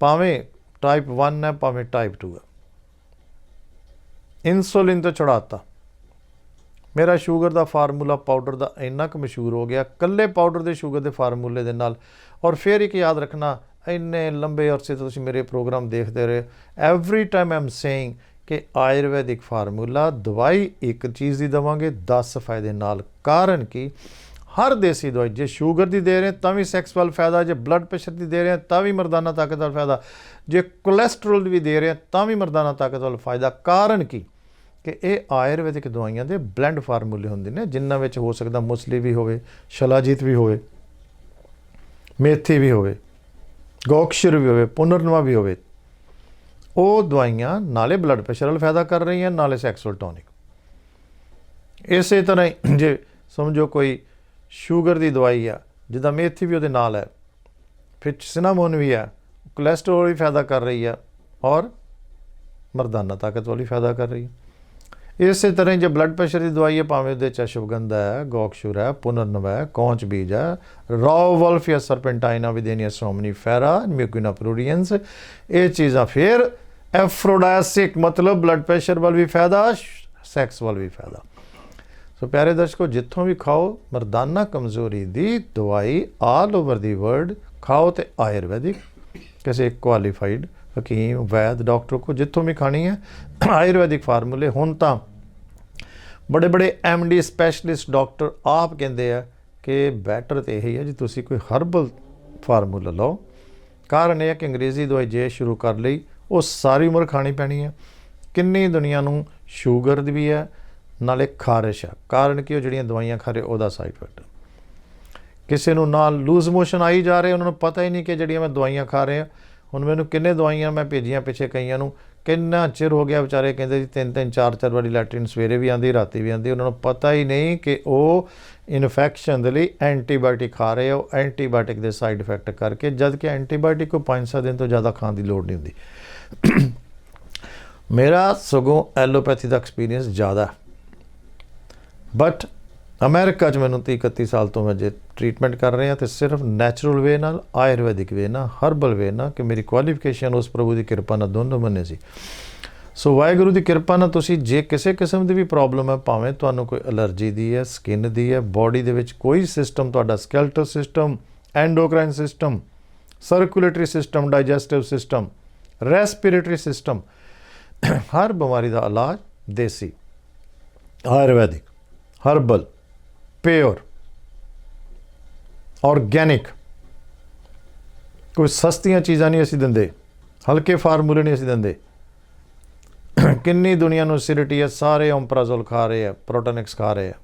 S1: ਭਾਵੇਂ ਟਾਈਪ 1 ਹੈ, ਭਾਵੇਂ ਟਾਈਪ 2 ਹੈ। ਇਨਸੂਲਿਨ ਤੋਂ ਚੜਾਤਾ ਮੇਰਾ ਸ਼ੂਗਰ ਦਾ ਫਾਰਮੂਲਾ ਪਾਊਡਰ ਦਾ ਇੰਨਾ ਕੁ ਮਸ਼ਹੂਰ ਹੋ ਗਿਆ ਕੱਲੇ ਪਾਊਡਰ ਦੇ ਸ਼ੂਗਰ ਦੇ ਫਾਰਮੂਲੇ ਦੇ ਨਾਲ। ਔਰ ਫਿਰ ਇੱਕ ਯਾਦ ਰੱਖਣਾ, ਇੰਨੇ ਲੰਬੇ ਅਰਸੇ ਤੋਂ ਤੁਸੀਂ ਮੇਰੇ ਪ੍ਰੋਗਰਾਮ ਦੇਖਦੇ ਰਹੇ। ਐਵਰੀ ਟਾਈਮ ਆਮ ਸੇਇੰਗ ਕਿ ਆਯੁਰਵੈਦਿਕ ਫਾਰਮੂਲਾ, ਦਵਾਈ ਇੱਕ ਚੀਜ਼ ਦੀ ਦਵਾਂਗੇ 10 ਫਾਇਦੇ ਨਾਲ। ਕਾਰਨ ਕਿ? ਹਰ ਦੇਸੀ ਦਵਾਈ, ਜੇ ਸ਼ੂਗਰ ਦੀ ਦੇ ਰਹੇ, ਤਾਂ ਵੀ ਸੈਕਸ ਵੱਲ ਫਾਇਦਾ, ਜੇ ਬਲੱਡ ਪ੍ਰੈਸ਼ਰ ਦੀ ਦੇ ਰਹੇ, ਤਾਂ ਵੀ ਮਰਦਾਨਾ ਤਾਕਤ ਵੱਲ ਫਾਇਦਾ। ਜੇ ਕੋਲੇਸਟ੍ਰੋਲ ਵੀ ਦੇ ਰਹੇ, ਤਾਂ ਵੀ ਮਰਦਾਨਾ ਤਾਕਤ ਵੱਲ ਫਾਇਦਾ। ਕਾਰਨ ਕੀ? ਕਿ ਇਹ ਆਯੁਰਵੈਦਿਕ ਦਵਾਈਆਂ ਦੇ ਬਲੈਂਡ ਫਾਰਮੂਲੇ ਹੁੰਦੇ ਨੇ, ਜਿਨ੍ਹਾਂ ਵਿੱਚ ਹੋ ਸਕਦਾ ਮੁਸਲੀ ਵੀ ਹੋਵੇ, ਸ਼ਲਾਜੀਤ ਵੀ ਹੋਵੇ, ਮੇਥੀ ਵੀ ਹੋਵੇ, ਗੋਕਸ਼ਰ ਵੀ ਹੋਵੇ, ਪੁਨਰਨਵਾ ਵੀ ਹੋਵੇ, ਉਹ ਦਵਾਈਆਂ ਨਾਲੇ ਬਲੱਡ ਪ੍ਰੈਸ਼ਰ ਵੱਲ ਫਾਇਦਾ ਕਰ ਰਹੀਆਂ, ਨਾਲੇ ਸੈਕਸੁਅਲ ਟੌਨਿਕ ਇਸੇ ਤਰ੍ਹਾਂ ਹੀ, ਜੇ ਸਮਝੋ ਕੋਈ ਸ਼ੂਗਰ ਦੀ ਦਵਾਈ ਆ, ਜਿੱਦਾਂ ਮੇਥੀ ਵੀ ਉਹਦੇ ਨਾਲ ਹੈ। ਫਿਰ ਸਿਨਾਮੋਨ ਵੀ ਹੈ ਕੋਲੇਸਟ੍ਰੋਲ ਵੀ ਫਾਇਦਾ ਕਰ ਰਹੀ ਆ ਔਰ ਮਰਦਾਨਾ ਤਾਕਤ ਵਾਲੀ ਫਾਇਦਾ ਕਰ ਰਹੀ ਹੈ ਇਸੇ ਤਰ੍ਹਾਂ ਹੀ ਜੇ ਬਲੱਡ ਪ੍ਰੈਸ਼ਰ ਦੀ ਦਵਾਈ ਹੈ, ਭਾਵੇਂ ਉਹਦੇ ਚ ਅਸ਼ਵਗੰਧਾ ਹੈ, ਗੋਕਸ਼ੁਰ ਹੈ, ਪੁਨਰਨਵਾ ਹੈ, ਕੌਂਚ ਬੀਜ ਹੈ ਰॉ ਵਲਫ ਜਾਂ ਸਰਪੈਂਟਾਈਨਾ ਵਿਦੇਨੀਆ ਸੋਮਨੀ ਫੈਰਾ ਮਿਊਕਿਨਾ ਪ੍ਰੋਡੀਐਂਸ ਇਹ ਚੀਜ਼ਾਂ ਫਿਰ ਐਫਰੋਡਾਇਸਿਕ ਮਤਲਬ ਬਲੱਡ ਪ੍ਰੈਸ਼ਰ ਵੱਲ ਵੀ ਫਾਇਦਾ ਸੈਕਸ ਵੱਲ ਵੀ ਫਾਇਦਾ। ਸੋ ਪਿਆਰੇ ਦਰਸ਼ਕੋ, ਜਿੱਥੋਂ ਵੀ ਖਾਓ, ਮਰਦਾਨਾ ਕਮਜ਼ੋਰੀ ਦੀ ਦਵਾਈ ਆਲ ਓਵਰ ਦੀ ਵਰਲਡ ਖਾਓ ਤੇ ਆਯੁਰਵੈਦਿਕ, ਕਿਸੇ ਕੁਆਲੀਫਾਈਡ ਹਕੀਮ, ਵੈਦ, ਡਾਕਟਰ ਕੋ ਜਿੱਥੋਂ ਵੀ ਖਾਣੀ ਹੈ, ਆਯੁਰਵੈਦਿਕ ਫਾਰਮੂਲੇ, ਹੁਣ ਤਾਂ ਬੜੇ ਬੜੇ ਡੀ ਸਪੈਸ਼ਲਿਸਟ ਡਾਕਟਰ ਆਪ ਕਹਿੰਦੇ ਆ ਕਿ ਬੈਟਰ ਤੇ ਇਹੀ ਹੈ ਜੀ, ਤੁਸੀਂ ਕੋਈ ਹਰਬਲ ਫਾਰਮੂਲਾ ਲਓ। ਕਾਰਨ ਇਹ ਹੈ ਕਿ ਅੰਗਰੇਜ਼ੀ ਦਵਾਈ ਜੇ ਸ਼ੁਰੂ ਕਰ ਲਈ, ਉਹ ਸਾਰੀ ਉਮਰ ਖਾਣੀ ਪੈਣੀ ਹੈ। ਕਿੰਨੀ ਦੁਨੀਆ ਨੂੰ ਸ਼ੂਗਰ ਦੀ ਵੀ ਹੈ ਨਾਲੇ ਖਾਰਿਸ਼ ਆ। ਕਾਰਨ ਕਿ? ਉਹ ਜਿਹੜੀਆਂ ਦਵਾਈਆਂ ਖਾ ਰਹੇ, ਉਹਦਾ ਸਾਈਡ ਇਫੈਕਟ ਕਿਸੇ ਨੂੰ ਨਾਲ ਲੂਜ਼ ਮੋਸ਼ਨ ਆਈ ਜਾ ਰਹੇ, ਉਹਨਾਂ ਨੂੰ ਪਤਾ ਹੀ ਨਹੀਂ ਕਿ ਜਿਹੜੀਆਂ ਮੈਂ ਦਵਾਈਆਂ ਖਾ ਰਿਹਾ ਹੁਣ ਮੈਨੂੰ ਕਿੰਨੇ ਦਵਾਈਆਂ ਮੈਂ ਭੇਜੀਆਂ ਪਿੱਛੇ ਕਈਆਂ ਨੂੰ, ਕਿੰਨਾ ਚਿਰ ਹੋ ਗਿਆ ਵਿਚਾਰੇ ਕਹਿੰਦੇ ਜੀ ਤਿੰਨ ਤਿੰਨ, ਚਾਰ ਚਾਰ ਵਾਰੀ ਲੈਟਰਿਨ ਸਵੇਰੇ ਵੀ ਆਂਦੀ ਰਾਤੀ ਵੀ ਆਂਦੀ ਉਹਨਾਂ ਨੂੰ ਪਤਾ ਹੀ ਨਹੀਂ ਕਿ ਉਹ ਇਨਫੈਕਸ਼ਨ ਦੇ ਲਈ ਐਂਟੀਬਾਇਓਟਿਕ ਖਾ ਰਹੇ ਹੋ ਐਂਟੀਬਾਇਓਟਿਕ ਦੇ ਸਾਈਡ ਇਫੈਕਟ ਕਰਕੇ ਜਦ ਕਿ ਐਂਟੀਬਾਇਓਟਿਕ ਕੋ 5-7 ਦਿਨ ਤੋਂ ਜ਼ਿਆਦਾ ਖਾਣ ਦੀ ਲੋੜ ਨਹੀਂ ਹੁੰਦੀ। ਮੇਰਾ ਸਗੋਂ ਐਲੋਪੈਥੀ ਦਾ ਐਕਸਪੀਰੀਅੰਸ ਜ਼ਿਆਦਾ। ਬਟ ਅਮਰੀਕਾ 'ਚ ਮੈਨੂੰ 30 31 ਸਾਲ ਤੋਂ ਮੈਂ ਜੇ ਟ੍ਰੀਟਮੈਂਟ ਕਰ ਰਿਹਾ ਤੇ ਸਿਰਫ ਨੈਚੁਰਲ ਵੇ ਨਾਲ, ਆਯੁਰਵੈਦਿਕ ਵੇ ਨਾਲ ਹਰਬਲ ਵੇ ਨਾਲ ਕਿ ਮੇਰੀ ਕੁਆਲੀਫਿਕੇਸ਼ਨ ਉਸ ਪ੍ਰਭੂ ਦੀ ਕਿਰਪਾ ਨਾਲ ਦੋਨੋਂ ਬੰਨੇ ਸੀ। ਸੋ ਵਾਹਿਗੁਰੂ ਦੀ ਕਿਰਪਾ ਨਾਲ ਤੁਸੀਂ ਜੇ ਕਿਸੇ ਕਿਸਮ ਦੀ ਵੀ ਪ੍ਰੋਬਲਮ ਹੈ, ਭਾਵੇਂ ਤੁਹਾਨੂੰ ਕੋਈ ਅਲਰਜੀ ਦੀ ਹੈ ਸਕਿਨ ਦੀ ਹੈ ਬਾਡੀ ਦੇ ਵਿੱਚ ਕੋਈ ਸਿਸਟਮ ਤੁਹਾਡਾ skeletal system endocrine system circulatory system digestive system respiratory system ਹਰ ਬਿਮਾਰੀ ਦਾ ਇਲਾਜ ਦੇਸੀ, ਆਯੁਰਵੈਦਿਕ। ਹਰਬਲ, ਪਿਓਰ ਆਰਗੈਨਿਕ ਕੋਈ ਸਸਤੀਆਂ ਚੀਜ਼ਾਂ ਨਹੀਂ ਅਸੀਂ ਦਿੰਦੇ, ਹਲਕੇ ਫਾਰਮੂਲੇ ਨਹੀਂ ਅਸੀਂ ਦਿੰਦੇ। ਕਿੰਨੀ ਦੁਨੀਆ ਨੂੰ ਐਸਿਡਿਟੀ ਹੈ, ਸਾਰੇ ਓਮਪਰਾਜ਼ੋਲ ਖਾ ਰਹੇ ਆ ਪ੍ਰੋਟੋਨਿਕਸ ਖਾ ਰਹੇ ਆ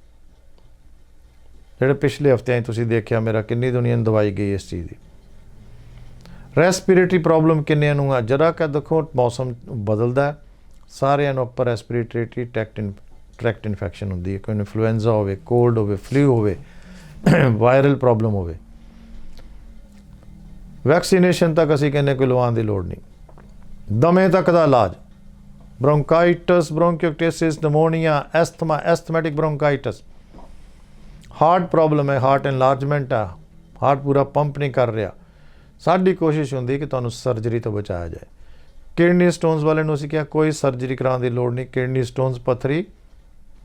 S1: ਜਿਹੜੇ ਪਿਛਲੇ ਹਫਤਿਆਂ 'ਚ ਤੁਸੀਂ ਦੇਖਿਆ ਮੇਰਾ ਕਿੰਨੀ ਦੁਨੀਆ ਨੂੰ ਦਵਾਈ ਗਈ ਇਸ ਚੀਜ਼ ਦੀ। ਰੈਸਪੀਰੇਟਰੀ ਪ੍ਰੋਬਲਮ ਕਿੰਨਿਆਂ ਨੂੰ ਆ? ਜਰਾ ਕਿ ਦੇਖੋ, ਮੌਸਮ ਬਦਲਦਾ ਸਾਰਿਆਂ ਨੂੰ ਉੱਪਰ ਰੈਸਪੀਰੇਟਰੀ ਟ੍ਰੈਕਟ ਟ੍ਰੈਕਟ ਇਨਫੈਕਸ਼ਨ ਹੁੰਦੀ ਹੈ, ਕੋਈ ਇਨਫਲੂਐਂਜ਼ਾ ਹੋਵੇ ਕੋਲਡ ਹੋਵੇ ਫਲੂ ਹੋਵੇ ਵਾਇਰਲ ਪ੍ਰੋਬਲਮ ਹੋਵੇ। ਵੈਕਸੀਨੇਸ਼ਨ ਤੱਕ ਅਸੀਂ ਕਹਿੰਦੇ ਕੋਈ ਲਵਾਉਣ ਦੀ ਲੋੜ ਨਹੀਂ। ਦਮੇ ਤੱਕ ਦਾ ਇਲਾਜ। Bronchitis bronchiectasis pneumonia asthma asthmatic bronchitis heart problem ਹੈ ਹਾਰਟ ਐਨਲਾਰਜਮੈਂਟ ਆ। ਹਾਰਟ ਪੂਰਾ ਪੰਪ ਨਹੀਂ ਕਰ ਰਿਹਾ। ਸਾਡੀ ਕੋਸ਼ਿਸ਼ ਹੁੰਦੀ ਕਿ ਤੁਹਾਨੂੰ ਸਰਜਰੀ ਤੋਂ ਬਚਾਇਆ ਜਾਏ। ਕਿਡਨੀ ਸਟੋਨਸ ਵਾਲੇ ਨੂੰ ਅਸੀਂ ਕਿਹਾ, ਕੋਈ ਸਰਜਰੀ ਕਰਾਉਣ ਦੀ ਲੋੜ ਨਹੀਂ। ਕਿਡਨੀ ਸਟੋਨਸ ਪੱਥਰੀ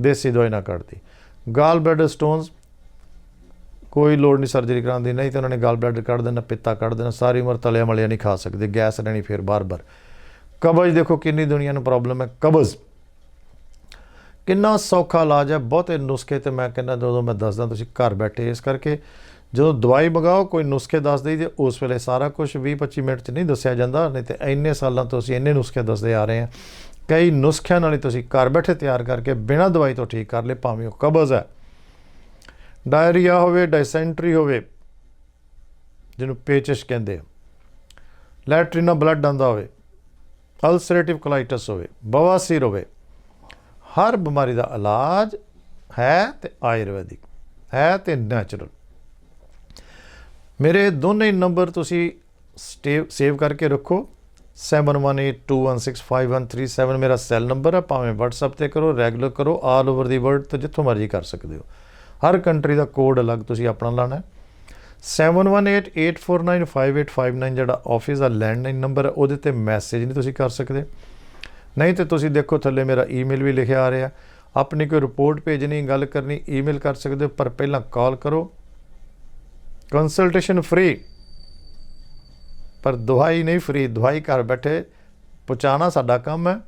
S1: ਦੇਸੀ ਦਵਾਈ ਨਾ ਕੱਢਦੀ। ਗਾਲ ਬਲੈਡਰ ਸਟੋਨਸ ਕੋਈ ਲੋੜ ਨਹੀਂ ਸਰਜਰੀ ਕਰਾਉਣ ਦੀ, ਨਹੀਂ ਤਾਂ ਉਹਨਾਂ ਨੇ ਗਾਲ ਬਲੈਡਰ ਕੱਢ ਦੇਣਾ, ਪਿੱਤਾ ਕੱਢ ਦੇਣਾ, ਸਾਰੀ ਉਮਰ ਤਲਿਆ ਮਲਿਆ ਨਹੀਂ ਖਾ ਸਕਦੇ, ਗੈਸ ਰਹਿਣੀ ਫਿਰ ਬਾਰ-ਬਾਰ। ਕਬਜ਼ ਦੇਖੋ ਕਿੰਨੀ ਦੁਨੀਆ ਨੂੰ ਪ੍ਰੋਬਲਮ ਹੈ, ਕਬਜ਼। ਕਿੰਨਾ ਸੌਖਾ ਇਲਾਜ ਹੈ, ਬਹੁਤੇ ਨੁਸਖੇ ਤੇ ਮੈਂ ਕਹਿੰਦਾ ਜਦੋਂ ਮੈਂ ਦੱਸਦਾ ਤੁਸੀਂ ਘਰ ਬੈਠੇ ਇਸ ਕਰਕੇ, ਜਦੋਂ ਦਵਾਈ ਮੰਗਾਓ, ਕੋਈ ਨੁਸਖੇ ਦੱਸ ਦੇਈ ਤੇ ਉਸ ਵੇਲੇ ਸਾਰਾ ਕੁਝ 20-25 ਮਿੰਟ 'ਚ ਨਹੀਂ ਦੱਸਿਆ ਜਾਂਦਾ, ਨਹੀਂ ਤੇ ਇੰਨੇ ਸਾਲਾਂ ਤੋਂ ਅਸੀਂ ਇੰਨੇ ਨੁਸਖੇ ਦੱਸਦੇ ਆ ਰਹੇ ਹਾਂ। ਕਈ ਨੁਸਖਿਆਂ ਨਾਲ ਹੀ ਤੁਸੀਂ ਘਰ ਬੈਠੇ ਤਿਆਰ ਕਰਕੇ ਬਿਨਾਂ ਦਵਾਈ ਤੋਂ ਠੀਕ ਕਰ ਲੇ ਭਾਵੇਂ ਉਹ ਕਬਜ਼ ਹੈ। ਡਾਇਰੀਆ ਹੋਵੇ, ਡਾਇਸੈਂਟਰੀ ਹੋਵੇ, ਜਿਹਨੂੰ ਪੇਚਿਸ਼ ਕਹਿੰਦੇ ਆ। ਲੈਟਰੀਨਾ ਬਲੱਡ ਆਂਦਾ ਹੋਵੇ, ਅਲਸਰੇਟਿਵ ਕੋਲਾਈਟਸ ਹੋਵੇ ਬਵਾਸੀਰ ਹੋਵੇ, ਹਰ ਬਿਮਾਰੀ ਦਾ ਇਲਾਜ ਹੈ ਤੇ ਆਯੁਰਵੈਦਿਕ, ਹੈ ਤੇ ਨੈਚੁਰਲ। ਮੇਰੇ ਦੋਨੇ ਨੰਬਰ ਤੁਸੀਂ ਸੇਵ ਕਰਕੇ ਰੱਖੋ। 7182165137 ਮੇਰਾ ਸੈੱਲ ਨੰਬਰ ਹੈ ਭਾਵੇਂ WhatsApp ਤੇ ਕਰੋ ਰੈਗੂਲਰ ਕਰੋ ਆਲ ਓਵਰ ਦੀ ਵਰਲਡ ਤੋਂ ਜਿੱਥੋਂ ਮਰਜ਼ੀ ਕਰ ਸਕਦੇ ਹੋ। ਹਰ ਕੰਟਰੀ ਦਾ ਕੋਡ ਅਲੱਗ ਤੁਸੀਂ ਆਪਣਾ ਲਾਣਾ ਹੈ। 7188495859 ਜਿਹੜਾ ਆਫਿਸ ਦਾ ਲੈਂਡਲਾਈਨ ਨੰਬਰ ਹੈ ਉਹਦੇ ਤੇ ਮੈਸੇਜ ਨਹੀਂ ਤੁਸੀਂ ਕਰ ਸਕਦੇ। ਨਹੀਂ ਤੇ ਤੁਸੀਂ ਦੇਖੋ ਥੱਲੇ ਮੇਰਾ ਈਮੇਲ ਵੀ ਲਿਖਿਆ ਆ ਰਿਹਾ। ਆਪਣੀ ਕੋਈ ਰਿਪੋਰਟ ਭੇਜਣੀ, ਗੱਲ ਕਰਨੀ ਈਮੇਲ ਕਰ ਸਕਦੇ ਹੋ, ਪਰ ਪਹਿਲਾਂ ਕਾਲ ਕਰੋ। ਕੰਸਲਟੇਸ਼ਨ ਫ੍ਰੀ ਪਰ ਦਵਾਈ ਨਹੀਂ ਫ੍ਰੀ ਦਵਾਈ ਘਰ ਬੈਠੇ ਪਹੁੰਚਾਉਣਾ ਸਾਡਾ ਕੰਮ ਹੈ।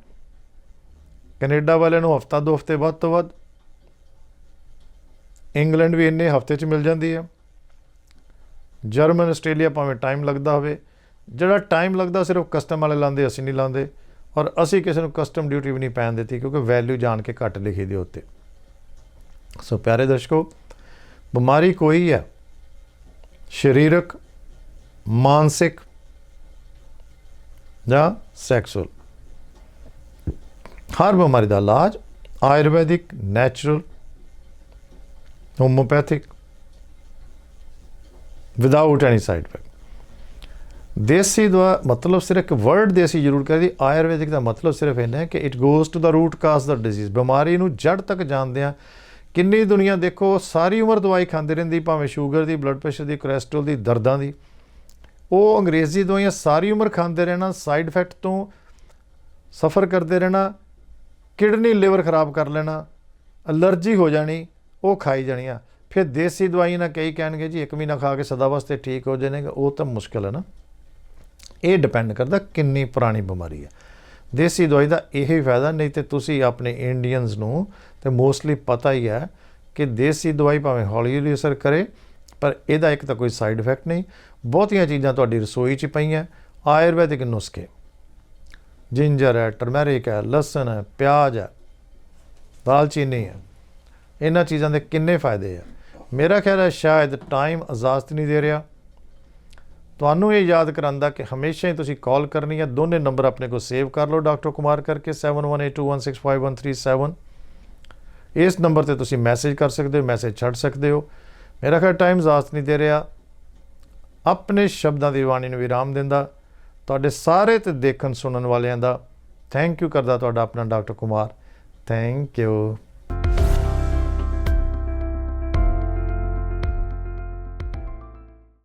S1: ਕੈਨੇਡਾ ਵਾਲਿਆਂ ਨੂੰ ਹਫਤਾ ਦੋ ਹਫ਼ਤੇ ਵੱਧ ਤੋਂ ਵੱਧ ਇੰਗਲੈਂਡ ਵੀ ਇੰਨੇ ਹਫ਼ਤੇ 'ਚ ਮਿਲ ਜਾਂਦੀ ਹੈ। ਜਰਮਨ, ਆਸਟ੍ਰੇਲੀਆ ਭਾਵੇਂ ਟਾਈਮ ਲੱਗਦਾ ਹੋਵੇ, ਜਿਹੜਾ ਟਾਈਮ ਲੱਗਦਾ ਸਿਰਫ ਕਸਟਮ ਵਾਲੇ ਲਾਉਂਦੇ, ਅਸੀਂ ਨਹੀਂ ਲਾਉਂਦੇ ਔਰ ਅਸੀਂ ਕਿਸੇ ਨੂੰ ਕਸਟਮ ਡਿਊਟੀ ਵੀ ਨਹੀਂ ਪੈਣ ਦਿੱਤੀ ਕਿਉਂਕਿ ਵੈਲਿਊ ਜਾਣ ਕੇ ਘੱਟ ਲਿਖੀ ਦੇ ਉੱਤੇ। ਸੋ ਪਿਆਰੇ ਦਰਸ਼ਕੋ, ਬਿਮਾਰੀ ਕੋਈ ਹੈ। ਸਰੀਰਕ, ਮਾਨਸਿਕ ਜਾਂ ਸੈਕਸੁਅਲ ਹਰ ਬਿਮਾਰੀ ਦਾ ਇਲਾਜ Ayurvedic natural homeopathic without any side effect ਦੇਸੀ ਦਵਾ ਮਤਲਬ ਸਿਰਫ ਇੱਕ ਵਰਡ ਦੇਸੀ ਜ਼ਰੂਰ ਕਰਦੀ ਆਯੁਰਵੈਦਿਕ ਦਾ ਮਤਲਬ ਸਿਰਫ ਇਹਨਾਂ ਹੈ ਕਿ it goes to the root cause the disease ਬਿਮਾਰੀ ਨੂੰ ਜੜ ਤੱਕ ਜਾਣਦੇ ਆ ਕਿੰਨੀ ਦੁਨੀਆ ਦੇਖੋ, ਸਾਰੀ ਉਮਰ ਦਵਾਈ ਖਾਂਦੀ ਰਹਿੰਦੀ, ਭਾਵੇਂ ਸ਼ੂਗਰ ਦੀ ਬਲੱਡ ਪ੍ਰੈਸ਼ਰ ਦੀ ਕੋਲੇਸਟ੍ਰੋਲ ਦੀ, ਦਰਦਾਂ ਦੀ। ਉਹ ਅੰਗਰੇਜ਼ੀ ਦਵਾਈਆਂ ਸਾਰੀ ਉਮਰ ਖਾਂਦੇ ਰਹਿਣਾ ਸਾਈਡ ਇਫੈਕਟ ਤੋਂ ਸਫਰ ਕਰਦੇ ਰਹਿਣਾ, ਕਿਡਨੀ ਲਿਵਰ ਖਰਾਬ ਕਰ ਲੈਣਾ, ਅਲਰਜੀ ਹੋ ਜਾਣੀ, ਉਹ ਖਾਈ ਜਾਣੀਆਂ ਫਿਰ ਦੇਸੀ ਦਵਾਈ ਨਾ ਕਈ ਕਹਿਣਗੇ ਜੀ, ਇੱਕ ਮਹੀਨਾ ਖਾ ਕੇ ਸਦਾ ਵਾਸਤੇ ਠੀਕ ਹੋ ਜਾਣੇਗਾ, ਉਹ ਤਾਂ ਮੁਸ਼ਕਲ ਹੈ ਨਾ। ਇਹ ਡਿਪੈਂਡ ਕਰਦਾ ਕਿੰਨੀ ਪੁਰਾਣੀ ਬਿਮਾਰੀ ਹੈ। ਦੇਸੀ ਦਵਾਈ ਦਾ ਇਹ ਹੀ ਫਾਇਦਾ, ਨਹੀਂ ਤੇ ਤੁਸੀਂ ਆਪਣੇ ਇੰਡੀਅਨਸ ਨੂੰ, ਤੇ ਮੋਸਟਲੀ ਪਤਾ ਹੀ ਹੈ ਕਿ ਦੇਸੀ ਦਵਾਈ ਭਾਵੇਂ ਹੌਲੀ ਹੌਲੀ ਅਸਰ ਕਰੇ ਪਰ ਇਹਦਾ ਇੱਕ ਤਾਂ ਕੋਈ ਸਾਈਡ ਇਫੈਕਟ ਨਹੀਂ। ਬਹੁਤੀਆਂ ਚੀਜ਼ਾਂ ਤੁਹਾਡੀ ਰਸੋਈ 'ਚ ਪਈਆਂ। ਆਯੁਰਵੈਦਿਕ ਨੁਸਖੇ। ਜਿੰਜਰ ਹੈ ਟਰਮੈਰਿਕ ਹੈ, ਲਸਣ ਹੈ, ਪਿਆਜ਼ ਹੈ, ਦਾਲਚੀਨੀ ਹੈ। ਇਹਨਾਂ ਚੀਜ਼ਾਂ ਦੇ ਕਿੰਨੇ ਫਾਇਦੇ ਆ? ਮੇਰਾ ਖਿਆਲ ਹੈ ਸ਼ਾਇਦ ਟਾਈਮ ਇਜਾਜ਼ਤ ਨਹੀਂ ਦੇ ਰਿਹਾ। ਤੁਹਾਨੂੰ ਇਹ ਯਾਦ ਕਰਾਂਦਾ ਕਿ ਹਮੇਸ਼ਾ ਹੀ ਤੁਸੀਂ ਕਾਲ ਕਰਨੀ ਹੈ। ਦੋਨੇ ਨੰਬਰ ਆਪਣੇ ਕੋਲ ਸੇਵ ਕਰ ਲਓ ਡਾਕਟਰ ਕੁਮਾਰ ਕਰਕੇ 7182165137 ਇਸ ਨੰਬਰ ਤੇ ਤੁਸੀਂ ਮੈਸੇਜ ਕਰ ਸਕਦੇ ਹੋ ਮੈਸੇਜ ਛੱਡ ਸਕਦੇ ਹੋ। ਮੇਰਾ ਖਿਆਲ ਟਾਈਮ ਇਜਾਜ਼ਤ ਨਹੀਂ ਦੇ ਰਿਹਾ। ਆਪਣੇ ਸ਼ਬਦਾਂ ਦੀ ਬਾਣੀ ਨੂੰ ਵਿਰਾਮ ਦਿੰਦਾ। ਤੁਹਾਡੇ ਸਾਰੇ ਤੇ ਦੇਖਣ ਸੁਣਨ ਵਾਲਿਆਂ ਦਾ ਥੈਂਕ ਯੂ ਕਰਦਾ ਤੁਹਾਡਾ ਆਪਣਾ ਡਾਕਟਰ ਕੁਮਾਰ। Thank you